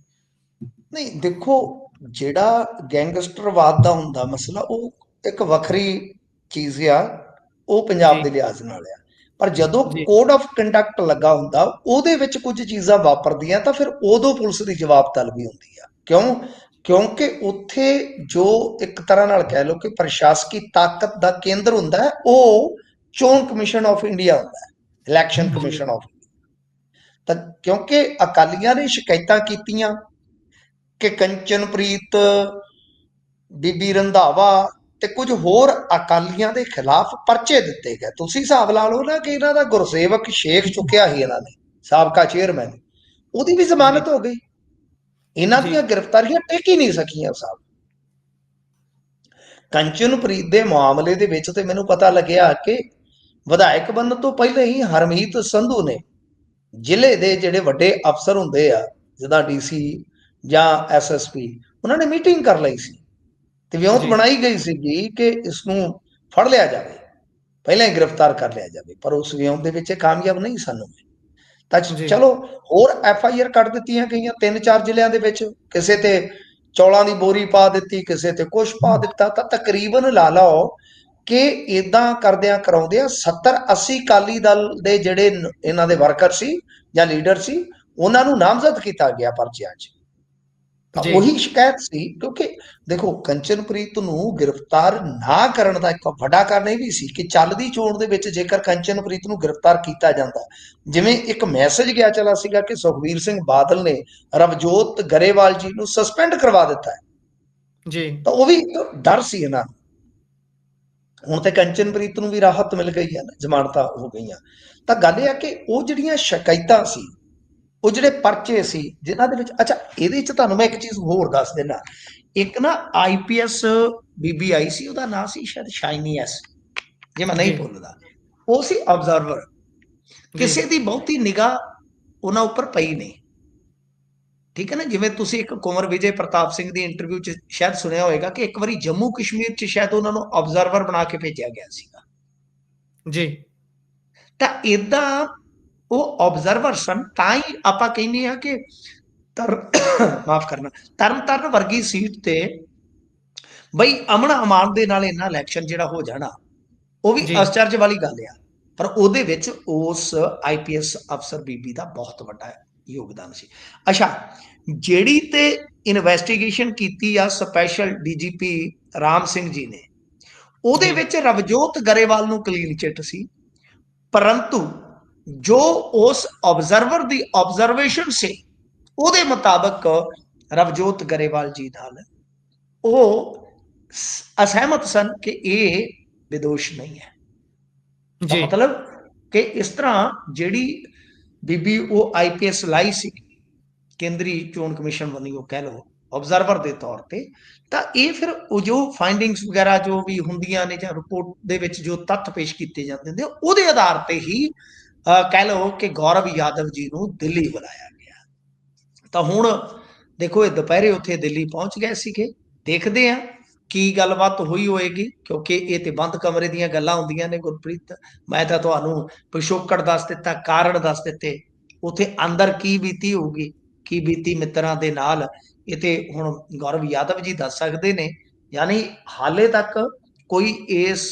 ਨਹੀਂ ਦੇਖੋ ਜਿਹੜਾ ਗੈਂਗਸਟਰਵਾਦ ਦਾ ਹੁੰਦਾ ਮਸਲਾ ਉਹ ਇੱਕ ਵੱਖਰੀ ਚੀਜ਼ ਆ ਉਹ ਪੰਜਾਬ। ਦੇ ਲਿਹਾਜ਼ ਨਾਲ ਆ ਪਰ ਜਦੋਂ। ਕੋਡ ਆਫ ਕੰਡਕਟ ਲੱਗਾ ਹੁੰਦਾ ਉਹਦੇ ਵਿੱਚ ਕੁਝ ਚੀਜ਼ਾਂ ਵਾਪਰਦੀਆਂ ਤਾਂ ਫਿਰ ਉਦੋਂ ਪੁਲਿਸ ਦੀ ਜਵਾਬ ਤਲਬੀ ਹੁੰਦੀ ਆ ਕਿਉਂ ਕਿਉਂਕਿ ਉੱਥੇ ਜੋ ਇੱਕ ਤਰ੍ਹਾਂ ਨਾਲ ਕਹਿ ਲਓ ਕਿ ਪ੍ਰਸ਼ਾਸਕੀ ਤਾਕਤ ਦਾ ਕੇਂਦਰ ਹੁੰਦਾ ਹੈ ਉਹ ਚੋਣ ਕਮਿਸ਼ਨ ਆਫ ਇੰਡੀਆ ਹੁੰਦਾ ਹੈ ਇਲੈਕਸ਼ਨ। ਕਮਿਸ਼ਨ ਆਫ ਤਾਂ ਕਿਉਂਕਿ ਅਕਾਲੀਆਂ ਨੇ ਸ਼ਿਕਾਇਤਾਂ ਕੀਤੀਆਂ ਕਿ ਕੰਚਨਪ੍ਰੀਤ ਬੀਬੀ ਰੰਧਾਵਾ ਤੇ ਕੁਝ ਹੋਰ ਅਕਾਲੀਆਂ ਦੇ ਖਿਲਾਫ ਪਰਚੇ ਦਿੱਤੇ ਗਏ। ਤੁਸੀਂ ਹਿਸਾਬ ਲਾ ਲਓ ਨਾ ਕਿ ਇਹਨਾਂ ਦਾ ਗੁਰਸੇਵਕ ਸ਼ੇਖ ਚੁੱਕਿਆ ਸੀ ਇਹਨਾਂ ਨੇ ਸਾਬਕਾ ਚੇਅਰਮੈਨ ਉਹਦੀ ਵੀ ਜ਼ਮਾਨਤ ਹੋ ਗਈ। ਇਹਨਾਂ। ਦੀਆਂ ਗ੍ਰਿਫਤਾਰੀਆਂ ਟਿਕ ਹੀ ਨਹੀਂ ਸਕੀਆਂ ਸਾਹਿਬ ਕੰਚਨਪ੍ਰੀਤ ਦੇ ਮਾਮਲੇ ਦੇ ਵਿੱਚ ਤੇ ਮੈਨੂੰ ਪਤਾ ਲੱਗਿਆ ਕਿ ਵਿਧਾਇਕ ਬਣਨ ਤੋਂ ਪਹਿਲਾਂ ਹੀ ਹਰਮੀਤ ਸੰਧੂ ਨੇ ਜ਼ਿਲ੍ਹੇ ਦੇ ਜਿਹੜੇ ਵੱਡੇ ਅਫਸਰ ਹੁੰਦੇ ਆ ਜਿੱਦਾਂ ਡੀਸੀ ਜਾਂ ਐਸਐਸਪੀ ਉਹਨਾਂ ਨੇ ਮੀਟਿੰਗ ਕਰ ਲਈ ਸੀ ਤੇ ਵਿਉਂਤ। ਬਣਾਈ ਗਈ ਸੀਗੀ ਕਿ ਇਸ ਨੂੰ ਫੜ ਲਿਆ ਜਾਵੇ ਪਹਿਲਾਂ ਹੀ ਗ੍ਰਿਫਤਾਰ ਕਰ ਲਿਆ ਜਾਵੇ ਪਰ ਉਸ ਵਿਉਂਤ ਦੇ ਵਿੱਚ ਕਾਮਯਾਬ ਨਹੀਂ ਸਨ ਹੋਏ ਤਾਂ। ਚਲੋ ਹੋਰ ਐਫ ਆਈ ਆਰ ਕੱਢ ਦਿੱਤੀਆਂ ਗਈਆਂ ਤਿੰਨ ਚਾਰ ਜ਼ਿਲ੍ਹਿਆਂ ਦੇ ਵਿੱਚ ਕਿਸੇ ਤੇ ਚੌਲਾਂ ਦੀ ਬੋਰੀ ਪਾ ਦਿੱਤੀ ਕਿਸੇ ਤੇ ਕੁਛ ਪਾ ਦਿੱਤਾ ਤਾਂ ਤਕਰੀਬਨ ਲਾ ਲਓ ਕਿ ਇਦਾਂ ਕਰਦਿਆਂ ਕਰਾਉਂਦਿਆਂ 70 80 ਅਕਾਲੀ ਦਲ ਦੇ ਜਿਹੜੇ ਇਹਨਾਂ ਦੇ ਵਰਕਰ ਸੀ ਜਾਂ ਲੀਡਰ ਸੀ ਉਹਨਾਂ ਨੂੰ ਨਾਮਜ਼ਦ ਕੀਤਾ ਗਿਆ ਪਰਚਿਆਂ 'ਚ ਤਾਂ। ਉਹੀ ਸ਼ਿਕਾਇਤ ਸੀ ਕਿਉਂਕਿ ਦੇਖੋ ਕੰਚਨਪ੍ਰੀਤ ਨੂੰ ਗ੍ਰਿਫਤਾਰ ਨਾ ਕਰਨ ਦਾ ਇੱਕ ਵੱਡਾ ਕਾਰਨ ਇਹ ਵੀ ਸੀ ਕਿ ਚੱਲਦੀ ਚੋਣ ਦੇ ਵਿੱਚ ਜੇਕਰ ਕੰਚਨਪ੍ਰੀਤ ਨੂੰ ਗ੍ਰਿਫਤਾਰ ਕੀਤਾ ਜਾਂਦਾ ਜਿਵੇਂ ਇੱਕ ਮੈਸੇਜ ਗਿਆ ਚਲਾ ਸੀਗਾ ਕਿ ਸੁਖਬੀਰ ਸਿੰਘ ਬਾਦਲ ਨੇ ਰਵਜੋਤ ਗਰੇਵਾਲ ਜੀ ਨੂੰ ਸਸਪੈਂਡ ਕਰਵਾ ਦਿੱਤਾ ਹੈ। ਜੀ। ਤਾਂ ਉਹ ਵੀ ਡਰ ਸੀ ਇਹਨਾਂ ਨੂੰ। ਹੁਣ ਤੇ ਕੰਚਨਪ੍ਰੀਤ ਨੂੰ ਵੀ ਰਾਹਤ ਮਿਲ ਗਈ ਹੈ ਨਾ ਜ਼ਮਾਨਤਾਂ ਹੋ ਗਈਆਂ। ਤਾਂ ਗੱਲ ਇਹ ਆ ਕਿ ਉਹ ਜਿਹੜੀਆਂ ਸ਼ਿਕਾਇਤਾਂ ਸੀ ਉਹ ਜਿਹੜੇ ਪਰਚੇ ਸੀ ਜਿਨ੍ਹਾਂ ਦੇ ਵਿੱਚ ਅੱਛਾ ਇਹਦੇ ਵਿੱਚ ਤੁਹਾਨੂੰ ਮੈਂ ਇੱਕ ਚੀਜ਼ ਹੋਰ ਦੱਸ ਦੇਣਾ ਇੱਕ ਨਾ ਆਈਪੀਐਸ ਬੀਬੀ ਆਈ ਸੀ ਉਹਦਾ ਨਾਮ ਸੀ ਸ਼ਾਇਦ ਸ਼ਾਈਨੀ ਐਸ ਜੇ ਮੈਂ ਨਹੀਂ। ਭੁੱਲਦਾ। ਉਹ ਸੀ ਆਬਜ਼ਰਵਰ ਕਿਸੇ ਦੀ ਬਹੁਤੀ ਨਿਗਾਹ ਉਹਨਾਂ ਉੱਪਰ ਪਈ ਨਹੀਂ। ਠੀਕ ਹੈ ਨਾ? ਜਿਵੇਂ ਤੁਸੀਂ ਇੱਕ ਕੁੰਵਰ ਵਿਜੇ ਪ੍ਰਤਾਪ ਸਿੰਘ ਦੀ ਇੰਟਰਵਿਊ 'ਚ ਸ਼ਾਇਦ ਸੁਣਿਆ ਹੋਵੇਗਾ ਕਿ ਇੱਕ ਵਾਰੀ ਜੰਮੂ ਕਸ਼ਮੀਰ 'ਚ ਸ਼ਾਇਦ ਉਹਨਾਂ ਨੂੰ ਆਬਜ਼ਰਵਰ ਬਣਾ ਕੇ ਭੇਜਿਆ ਗਿਆ ਸੀਗਾ। ਜੀ। ਤਾਂ ਇਦਾਂ ਉਹ ਆਬਜ਼ਰਵਰ ਸਨ ਤਾਂ ਹੀ ਆਪਾਂ ਕਹਿੰਦੇ ਆ ਕਿ ਤਰ ਮਾਫ ਕਰਨਾ ਤਰਨ ਤਰਨ ਵਰਗੀ ਸੀਟ ਤੇ ਬਈ ਅਮਨ ਅਮਾਨ ਦੇ ਨਾਲ ਇਹਨਾਂ ਇਲੈਕਸ਼ਨ ਜਿਹੜਾ ਹੋ ਜਾਣਾ ਉਹ ਵੀ ਜੀ। ਅਸਚਰਜ ਵਾਲੀ ਗੱਲ ਆ ਪਰ ਉਹਦੇ ਵਿੱਚ ਉਸ ਆਈਪੀਐਸ ਅਫਸਰ ਬੀਬੀ ਦਾ ਬਹੁਤ ਵੱਡਾ ਯੋਗਦਾਨ ਸੀ ਅੱਛਾ ਜਿਹੜੀ ਤੇ ਇਨਵੈਸਟੀਗੇਸ਼ਨ ਕੀਤੀ ਆ ਸਪੈਸ਼ਲ ਡੀਜੀਪੀ ਰਾਮ ਸਿੰਘ ਜੀ ਨੇ ਉਹਦੇ। ਵਿੱਚ ਰਵਜੋਤ ਗਰੇਵਾਲ ਨੂੰ ਕਲੀਨ ਚਿੱਟ ਸੀ ਪਰੰਤੂ ਜੋ ਉਸ ਆਬਜ਼ਰਵਰ ਦੀ ਆਬਜ਼ਰਵੇਸ਼ਨ ਸੀ ਉਹਦੇ ਮੁਤਾਬਕ ਰਵਜੋਤ ਗਰੇਵਾਲ ਜੀ ਨਾਲ ਉਹ ਅਸਹਿਮਤ ਸਨ ਕਿ ਇਹ ਵਿਦੋਸ਼ ਨਹੀਂ ਹੈ। ਜੀ। ਮਤਲਬ ਕਿ ਇਸ ਤਰ੍ਹਾਂ ਜਿਹੜੀ ਬੀਬੀ ਉਹ ਆਈਪੀਐਸ ਲਾਈ ਸੀ ਕੇਂਦਰੀ ਚੋਣ ਕਮਿਸ਼ਨ ਵੱਲੋਂ ਕਹਿ ਲਓ ਆਬਜ਼ਰਵਰ ਦੇ ਤੌਰ ਤੇ ਤਾਂ ਇਹ ਫਿਰ ਉਹ ਜੋ ਫਾਈਂਡਿੰਗਸ ਵਗੈਰਾ ਜੋ ਵੀ ਹੁੰਦੀਆਂ ਨੇ ਜਾਂ ਰਿਪੋਰਟ ਦੇ ਵਿੱਚ ਜੋ ਤੱਥ ਪੇਸ਼ ਕੀਤੇ ਜਾਂਦੇ ਨੇ ਉਹਦੇ ਆਧਾਰ ਤੇ ਹੀ ਕਹਿ ਲਓ ਕਿ ਗੌਰਵ ਯਾਦਵ ਜੀ ਨੂੰ ਦਿੱਲੀ ਬੁਲਾਇਆ ਗਿਆ। ਤਾਂ ਹੁਣ ਦੇਖੋ ਇਹ ਦੁਪਹਿਰੇ ਉੱਥੇ ਦਿੱਲੀ ਪਹੁੰਚ ਗਏ ਸੀਗੇ। ਦੇਖਦੇ ਆ ਕੀ ਗੱਲਬਾਤ ਹੋਈ ਹੋਏਗੀ, ਕਿਉਂਕਿ ਇਹ ਤੇ ਬੰਦ ਕਮਰੇ ਦੀਆਂ ਗੱਲਾਂ ਹੁੰਦੀਆਂ ਨੇ ਗੁਰਪ੍ਰੀਤ। ਮੈਂ ਤਾਂ ਤੁਹਾਨੂੰ ਪਿਛੋਕੜ ਦੱਸ ਦਿੱਤਾ ਕਾਰਨ ਦੱਸ ਦਿੱਤੇ। ਉਥੇ ਅੰਦਰ ਕੀ ਬੀਤੀ ਹੋਊਗੀ, ਕੀ ਬੀਤੀ ਮਿੱਤਰਾਂ ਦੇ ਨਾਲ, ਇਹ ਤੇ ਹੁਣ ਗੌਰਵ ਯਾਦਵ ਜੀ ਦੱਸ ਸਕਦੇ ਨੇ। ਯਾਨੀ ਹਾਲੇ ਤੱਕ ਕੋਈ ਇਸ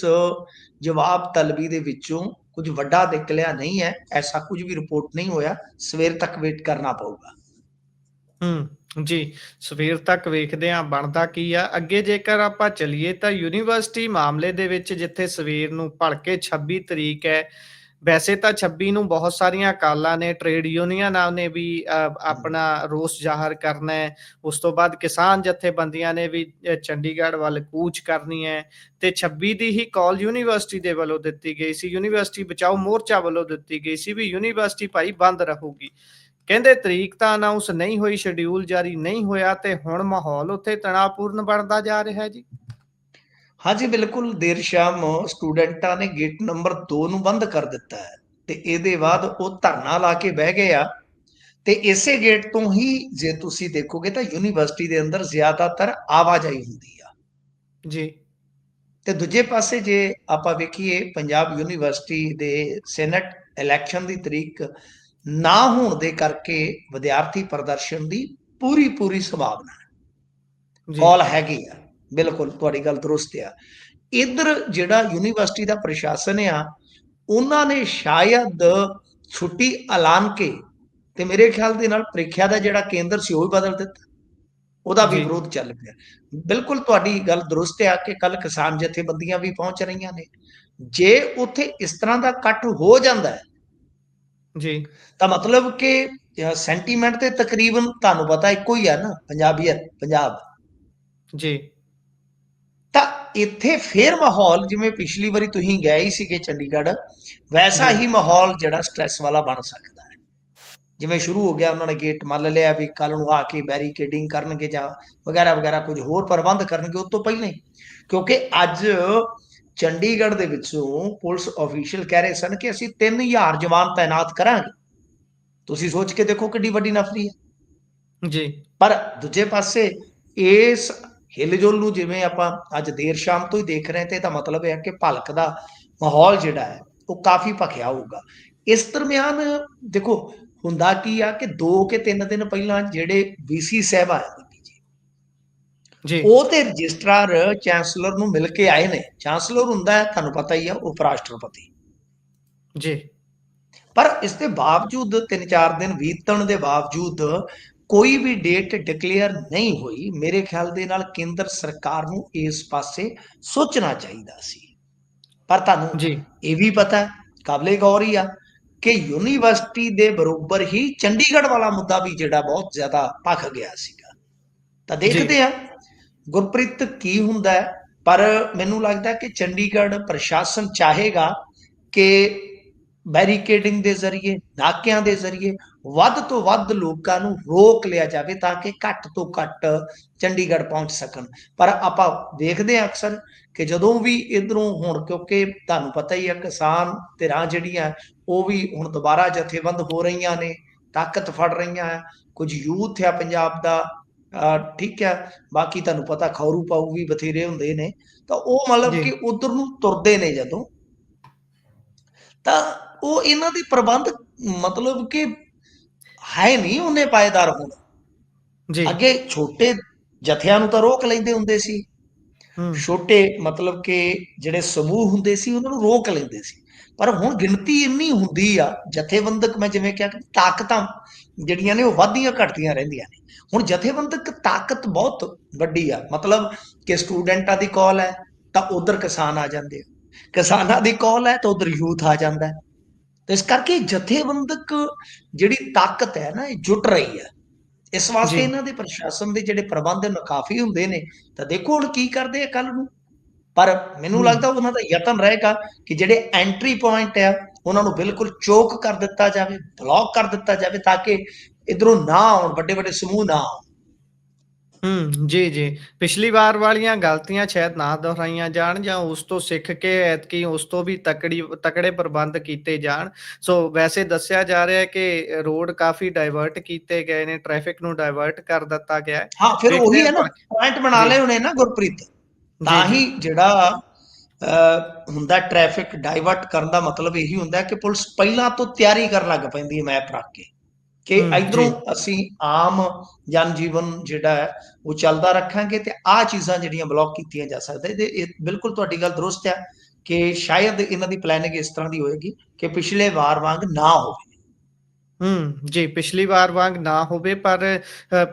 ਜਵਾਬ ਤਲਬੀ ਦੇ ਵਿੱਚੋਂ ਕੁਝ ਵੱਡਾ ਨਿਕਲਿਆ ਨਹੀਂ ਹੈ, ਐਸਾ ਕੁਝ ਵੀ ਰਿਪੋਰਟ ਨਹੀਂ ਹੋਇਆ, ਸਵੇਰ ਤੱਕ ਵੇਟ ਕਰਨਾ ਪਊਗਾ। ਹੂੰ, ਜੀ, ਸਵੇਰ ਤੱਕ ਵੇਖਦੇ ਹਾਂ ਬਣਦਾ ਕੀ ਆ। ਅੱਗੇ ਜੇਕਰ ਆਪਾਂ ਚਲੀਏ ਤਾਂ ਯੂਨੀਵਰਸਿਟੀ ਮਾਮਲੇ ਦੇ ਵਿੱਚ ਜਿੱਥੇ ਸਵੇਰ ਨੂੰ ਭੜਕੇ 26 ਤਰੀਕ ਹੈ ਵੈਸੇ ਤਾਂ 26 ਨੂੰ ਬਹੁਤ ਸਾਰੀਆਂ ਕਾਲਾਂ ਨੇ ਟ੍ਰੇਡ ਯੂਨੀਅਨਾਂ ਨੇ ਵੀ ਆਪਣਾ ਰੋਸ ਜ਼ਾਹਰ ਕਰਨਾ ਹੈ। ਉਸ ਤੋਂ ਬਾਅਦ ਕਿਸਾਨ ਜਥੇਬੰਦੀਆਂ ਨੇ ਵੀ ਚੰਡੀਗੜ੍ਹ ਵੱਲ ਕੂਚ ਕਰਨੀ ਹੈ। ਤੇ 26 ਦੀ ਹੀ ਕਾਲ ਯੂਨੀਵਰਸਿਟੀ ਦੇ ਵੱਲੋਂ ਦਿੱਤੀ ਗਈ ਸੀ। ਯੂਨੀਵਰਸਿਟੀ ਬਚਾਓ ਮੋਰਚਾ ਵੱਲੋਂ ਦਿੱਤੀ ਗਈ ਸੀ ਵੀ ਯੂਨੀਵਰਸਿਟੀ ਭਾਈ ਬੰਦ ਰਹੂਗੀ। ਕਹਿੰਦੇ ਤਰੀਕ ਤਾਂ ਅਨਾਉਂਸ ਨਹੀਂ ਹੋਈ ਸ਼ਡਿਊਲ ਜਾਰੀ ਨਹੀਂ ਹੋਇਆ ਤੇ ਹੁਣ ਮਾਹੌਲ ਉੱਥੇ ਤਣਾਅਪੂਰਨ ਬਣਦਾ ਜਾ ਰਿਹਾ ਹੈ ਜੀ। ਹਾਂਜੀ ਬਿਲਕੁਲ। ਦੇਰ ਸ਼ਾਮ ਸਟੂਡੈਂਟਾਂ ਨੇ ਗੇਟ ਨੰਬਰ 2 ਨੂੰ ਬੰਦ ਕਰ ਦਿੱਤਾ ਹੈ ਤੇ ਇਹਦੇ ਬਾਅਦ ਉਹ ਧਰਨਾ ਲਾ ਕੇ ਬਹਿ ਗਏ ਆ। ਤੇ ਇਸੇ ਗੇਟ ਤੋਂ ਹੀ ਜੇ ਤੁਸੀਂ ਦੇਖੋਗੇ ਤਾਂ ਯੂਨੀਵਰਸਿਟੀ ਦੇ ਅੰਦਰ ਜ਼ਿਆਦਾਤਰ ਆਵਾਜਾਈ ਹੁੰਦੀ ਆ। ਜੀ। ਤੇ ਦੂਜੇ ਪਾਸੇ ਜੇ ਆਪਾਂ ਵੇਖੀਏ ਪੰਜਾਬ ਯੂਨੀਵਰਸਿਟੀ ਦੇ ਸੈਨੇਟ ਇਲੈਕਸ਼ਨ ਦੀ ਤਰੀਕ ਨਾ ਹੋਣ ਦੇ ਕਰਕੇ ਵਿਦਿਆਰਥੀ ਪ੍ਰਦਰਸ਼ਨ ਦੀ ਪੂਰੀ ਪੂਰੀ ਸੰਭਾਵਨਾ ਹੈ। ਜੀ। ਕਾਲ ਹੈਗੀ ਆ। ਬਿਲਕੁਲ ਤੁਹਾਡੀ ਗੱਲ ਦਰੁਸਤ ਆ। ਇਧਰ ਜਿਹੜਾ ਯੂਨੀਵਰਸਿਟੀ ਦਾ ਪ੍ਰਸ਼ਾਸਨ ਆ ਉਹਨਾਂ ਨੇ ਸ਼ਾਇਦ ਛੁੱਟੀ ਐਲਾਨ ਕੇ ਤੇ ਮੇਰੇ ਖਿਆਲ ਦੇ ਨਾਲ ਪ੍ਰੀਖਿਆ ਦਾ ਜਿਹੜਾ ਕੇਂਦਰ ਸੀ ਉਹ ਵੀ ਬਦਲ ਦਿੱਤਾ। ਉਹਦਾ ਵੀ। ਵਿਰੋਧ ਚੱਲ ਪਿਆ। ਬਿਲਕੁਲ ਤੁਹਾਡੀ ਗੱਲ ਦਰੁਸਤ ਆ ਕਿ ਕੱਲ ਕਿਸਾਨ ਜਥੇਬੰਦੀਆਂ ਵੀ ਪਹੁੰਚ ਰਹੀਆਂ ਨੇ। ਜੇ ਉੱਥੇ ਇਸ ਤਰ੍ਹਾਂ ਦਾ ਇਕੱਠ ਹੋ ਜਾਂਦਾ ਹੈ ਜੀ। ਤਾਂ ਮਤਲਬ ਕਿ ਸੈਂਟੀਮੈਂਟ ਤੇ ਤਕਰੀਬਨ ਤੁਹਾਨੂੰ ਪਤਾ ਇੱਕੋ ਹੀ ਆ ਨਾ ਪੰਜਾਬੀਅਤ ਪੰਜਾਬ। ਜੀ। ਤਾਂ ਇੱਥੇ ਫੇਰ ਮਾਹੌਲ ਜਿਵੇਂ ਪਿਛਲੀ ਵਾਰੀ ਤੁਸੀਂ ਗਏ ਹੀ ਸੀਗੇ ਚੰਡੀਗੜ੍ਹ ਵੈਸਾ। ਹੀ ਮਾਹੌਲ ਜਿਹੜਾ ਸਟ੍ਰੈਸ ਵਾਲਾ ਬਣ ਸਕਦਾ ਹੈ। ਜਿਵੇਂ ਸ਼ੁਰੂ ਹੋ ਗਿਆ ਉਹਨਾਂ ਨੇ ਗੇਟ ਮੰਨ ਲਿਆ ਵੀ ਕੱਲ ਨੂੰ ਆ ਕੇ ਬੈਰੀਕੇਡਿੰਗ ਕਰਨਗੇ ਜਾਂ ਵਗੈਰਾ ਵਗੈਰਾ ਕੁਝ ਹੋਰ ਪ੍ਰਬੰਧ ਕਰਨਗੇ ਉਸ ਤੋਂ ਪਹਿਲਾਂ। ਹੀ ਕਿਉਂਕਿ ਅੱਜ ਚੰਡੀਗੜ੍ਹ ਦੇ ਵਿੱਚੋਂ ਪੁਲਿਸ ਅਫੀਸ਼ੀਅਲ ਕਹਿ ਰਹੇ ਸਨ ਕਿ ਅਸੀਂ 3000 ਜਵਾਨ ਤਾਇਨਾਤ ਕਰਾਂਗੇ। ਤੁਸੀਂ ਸੋਚ ਕੇ ਦੇਖੋ ਕਿੱਡੀ ਵੱਡੀ ਨਫਰੀ ਹੈ। ਜੀ। ਪਰ ਦੂਜੇ ਪਾਸੇ ਇਸ ਹਿਲਜੁਲ ਨੂੰ ਜਿਵੇਂ ਆਪਾਂ ਅੱਜ ਦੇਰ ਸ਼ਾਮ ਤੋਂ ਹੀ ਦੇਖ ਰਹੇ ਤੇ ਇਹਦਾ ਮਤਲਬ ਇਹ ਹੈ ਕਿ ਭਲਕ ਦਾ ਮਾਹੌਲ ਜਿਹੜਾ ਹੈ ਉਹ ਕਾਫੀ ਭਖਿਆ ਹੋਊਗਾ। ਇਸ ਦਰਮਿਆਨ ਦੇਖੋ ਹੁੰਦਾ ਕੀ ਆ ਕਿ 2 ਕੇ 3 ਦਿਨ ਪਹਿਲਾਂ ਜਿਹੜੇ ਵੀਸੀ ਸਾਹਿਬ ਆਏ ਜੀ ਉਹ ਤੇ ਰਜਿਸਟਰਾਰ ਚਾਂਸਲਰ ਨੂੰ ਮਿਲ ਕੇ ਆਏ ਨੇ। ਚਾਂਸਲਰ ਹੁੰਦਾ ਹੈ ਤੁਹਾਨੂੰ ਪਤਾ ਹੀ ਆ ਉਪ ਰਾਸ਼ਟਰਪਤੀ ਜੀ। ਪਰ ਇਸ ਦੇ ਬਾਵਜੂਦ 3-4 ਦਿਨ ਬੀਤਣ ਦੇ ਬਾਵਜੂਦ ਕੋਈ ਵੀ ਡੇਟ ਡਿਕਲੇਅਰ ਨਹੀਂ ਹੋਈ ਮੇਰੇ ਖਿਆਲ ਦੇ ਨਾਲ ਕੇਂਦਰ ਸਰਕਾਰ ਨੂੰ ਇਸ ਪਾਸੇ ਸੋਚਣਾ ਚਾਹੀਦਾ ਸੀ। ਪਰ ਤੁਹਾਨੂੰ ਜੀ। ਇਹ ਵੀ ਪਤਾ ਹੈ ਕਾਬਲੇ ਗੌਰ ਹੀ ਆ ਕਿ ਯੂਨੀਵਰਸਿਟੀ ਦੇ ਬਰੋਬਰ ਹੀ ਚੰਡੀਗੜ੍ਹ ਵਾਲਾ ਮੁੱਦਾ ਵੀ ਜਿਹੜਾ ਬਹੁਤ ਜ਼ਿਆਦਾ ਭਖ ਗਿਆ ਸੀਗਾ। ਤਾਂ ਦੇਖਦੇ ਆ ਗੁਰਪ੍ਰੀਤ ਕੀ ਹੁੰਦਾ ਪਰ ਮੈਨੂੰ ਲੱਗਦਾ ਕਿ ਚੰਡੀਗੜ੍ਹ ਪ੍ਰਸ਼ਾਸਨ ਚਾਹੇਗਾ ਕਿ ਬੈਰੀਕੇਡਿੰਗ ਦੇ ਜ਼ਰੀਏ ਨਾਕਿਆਂ ਦੇ ਜ਼ਰੀਏ ਵੱਧ ਤੋਂ ਵੱਧ ਲੋਕਾਂ ਨੂੰ ਰੋਕ ਲਿਆ ਜਾਵੇ ਤਾਂ ਕਿ ਘੱਟ ਤੋਂ ਘੱਟ ਚੰਡੀਗੜ੍ਹ ਪਹੁੰਚ ਸਕਣ। ਪਰ ਆਪਾਂ ਦੇਖਦੇ ਹਾਂ ਅਕਸਰ ਕਿ ਜਦੋਂ ਵੀ ਇਧਰੋਂ ਹੁਣ ਕਿਉਂਕਿ ਤੁਹਾਨੂੰ ਪਤਾ ਹੀ ਹੈ ਕਿਸਾਨ ਧਿਰਾਂ ਜਿਹੜੀਆਂ ਉਹ ਵੀ ਹੁਣ ਦੁਬਾਰਾ ਜਥੇਬੰਦ ਹੋ ਰਹੀਆਂ ਨੇ ਤਾਕਤ ਫੜ ਰਹੀਆਂ ਹੈ ਕੁਝ ਯੂਥ ਆ ਪੰਜਾਬ ਦਾ ਠੀਕ ਹੈ ਬਾਕੀ ਤੁਹਾਨੂੰ ਪਤਾ ਖੌਰੂ ਪਾਊ ਵੀ ਬਥੇਰੇ ਹੁੰਦੇ ਨੇ। ਤਾਂ ਉਹ ਮਤਲਬ। ਕਿ ਉਧਰ ਨੂੰ ਤੁਰਦੇ ਨੇ ਜਦੋਂ। ਤਾਂ ਉਹ ਇਹਨਾਂ ਦੇ ਪ੍ਰਬੰਧ ਮਤਲਬ ਕਿ ਹੈ ਨਹੀਂ ਉਹਨੇ ਪਾਏਦਾਰ ਹੁਣ। ਜੀ। ਅੱਗੇ ਛੋਟੇ ਜਥਿਆਂ ਨੂੰ ਤਾਂ ਰੋਕ ਲੈਂਦੇ ਹੁੰਦੇ ਸੀ। ਛੋਟੇ ਮਤਲਬ ਕਿ ਜਿਹੜੇ ਸਮੂਹ ਹੁੰਦੇ ਸੀ ਉਹਨਾਂ ਨੂੰ ਰੋਕ ਲੈਂਦੇ ਸੀ। ਪਰ ਹੁਣ ਗਿਣਤੀ ਇੰਨੀ ਹੁੰਦੀ ਆ ਜਥੇਬੰਦਕ ਮੈਂ ਜਿਵੇਂ ਕਿਹਾ ਕਿ ਤਾਕਤਾਂ ਜਿਹੜੀਆਂ ਨੇ ਉਹ ਵੱਧਦੀਆਂ ਘਟਦੀਆਂ ਰਹਿੰਦੀਆਂ ਨੇ। ਹੁਣ ਜਥੇਬੰਦਕ ਤਾਕਤ ਬਹੁਤ ਵੱਡੀ ਆ। ਮਤਲਬ ਕਿ ਸਟੂਡੈਂਟਾਂ ਦੀ ਕਾਲ ਹੈ ਤਾਂ ਉਧਰ ਕਿਸਾਨ ਆ ਜਾਂਦੇ ਆ। ਕਿਸਾਨਾਂ ਦੀ ਕਾਲ ਹੈ ਤਾਂ ਉਧਰ ਯੂਥ ਆ ਜਾਂਦਾ ਹੈ। ਤੇ ਇਸ ਕਰਕੇ ਜਥੇਬੰਦਕ ਜਿਹੜੀ ਤਾਕਤ ਹੈ ਨਾ ਇਹ ਜੁਟ ਰਹੀ ਹੈ ਇਸ ਵਾਸਤੇ। ਇਹਨਾਂ ਦੇ ਪ੍ਰਸ਼ਾਸਨ ਦੇ ਜਿਹੜੇ ਪ੍ਰਬੰਧ ਨੇ ਕਾਫੀ ਹੁੰਦੇ ਨੇ ਤਾਂ ਦੇਖੋ ਹੁਣ ਕੀ ਕਰਦੇ ਆ ਕੱਲ ਨੂੰ ਪਰ ਮੈਨੂੰ। ਲੱਗਦਾ ਉਹਨਾਂ ਦਾ ਯਤਨ ਰਹੇਗਾ ਕਿ ਜਿਹੜੇ ਐਂਟਰੀ ਪੁਆਇੰਟ ਆ ਉਹਨਾਂ ਨੂੰ ਬਿਲਕੁਲ ਚੋਕ ਕਰ ਦਿੱਤਾ ਜਾਵੇ ਬਲੌਕ ਕਰ ਦਿੱਤਾ ਜਾਵੇ ਤਾਂ ਕਿ ਇਧਰੋਂ ਨਾ ਆਉਣ ਵੱਡੇ ਵੱਡੇ ਸਮੂਹ ਨਾ ਆਉਣ ਹੂੰ ਜੀ ਜੀ। ਪਿਛਲੀ ਵਾਰ ਵਾਲੀਆਂ ਗਲਤੀਆਂ ਸ਼ਾਇਦ ਨਾ ਦੁਹਰਾਈਆਂ ਜਾਣ ਜਾਂ ਉਸ ਤੋਂ ਸਿੱਖ ਕੇ ਐਤਕੀ ਉਸ ਤੋਂ ਵੀ ਤਕੜੀ ਤਕੜੇ ਪ੍ਰਬੰਧ ਕੀਤੇ ਜਾਣ। ਸੋ ਵੈਸੇ ਦੱਸਿਆ ਜਾ ਰਿਹਾ ਹੈ ਕਿ ਰੋਡ ਕਾਫੀ ਡਾਇਵਰਟ ਕੀਤੇ ਗਏ ਨੇ ਟ੍ਰੈਫਿਕ ਨੂੰ ਡਾਇਵਰਟ ਕਰ ਦਿੱਤਾ ਗਿਆ ਹੈ। ਹਾਂ ਫਿਰ ਦੇਖਦੇ ਉਹੀ ਹੈ ਹਾਂ ਨਾ ਬਾਕੀ। ਪੁਆਇੰਟ ਬਣਾ ਜੀ। ਲਏ ਹੋਣੇ ਨਾ ਗੁਰਪ੍ਰੀਤ। ਤਾਂ ਜੀ, ਹੀ ਜਿਹੜਾ ਹੁੰਦਾ ਟ੍ਰੈਫਿਕ ਡਾਈਵਰਟ ਕਰਨ ਦਾ ਮਤਲਬ ਇਹੀ ਹੁੰਦਾ ਕਿ ਪੁਲਿਸ ਪਹਿਲਾਂ ਤੋਂ ਤਿਆਰੀ ਕਰਨ ਲੱਗ ਪੈਂਦੀ ਹੈ ਮੈਪ ਰੱਖ ਕੇ। ਕਿ ਇਧਰੋਂ। ਅਸੀਂ ਆਮ ਜਨ ਜੀਵਨ ਜਿਹੜਾ ਹੈ ਉਹ ਚੱਲਦਾ ਰੱਖਾਂਗੇ ਤੇ ਆ ਚੀਜ਼ਾਂ ਜਿਹੜੀਆਂ ਬਲੌਕ ਕੀਤੀਆਂ ਜਾ ਸਕਦਾ ਤੇ ਇਹ ਬਿਲਕੁਲ ਤੁਹਾਡੀ ਗੱਲ ਦਰੁਸਤ ਹੈ ਕਿ ਸ਼ਾਇਦ ਇਹਨਾਂ ਦੀ ਪਲੈਨਿੰਗ ਇਸ ਤਰ੍ਹਾਂ ਦੀ ਹੋਏਗੀ ਕਿ ਪਿਛਲੇ ਵਾਰ ਵਾਂਗ ਨਾ ਹੋਵੇ ਹੂੰ ਜੀ ਪਿਛਲੀ ਵਾਰ ਵਾਂਗ ਨਾ ਹੋਵੇ ਪਰ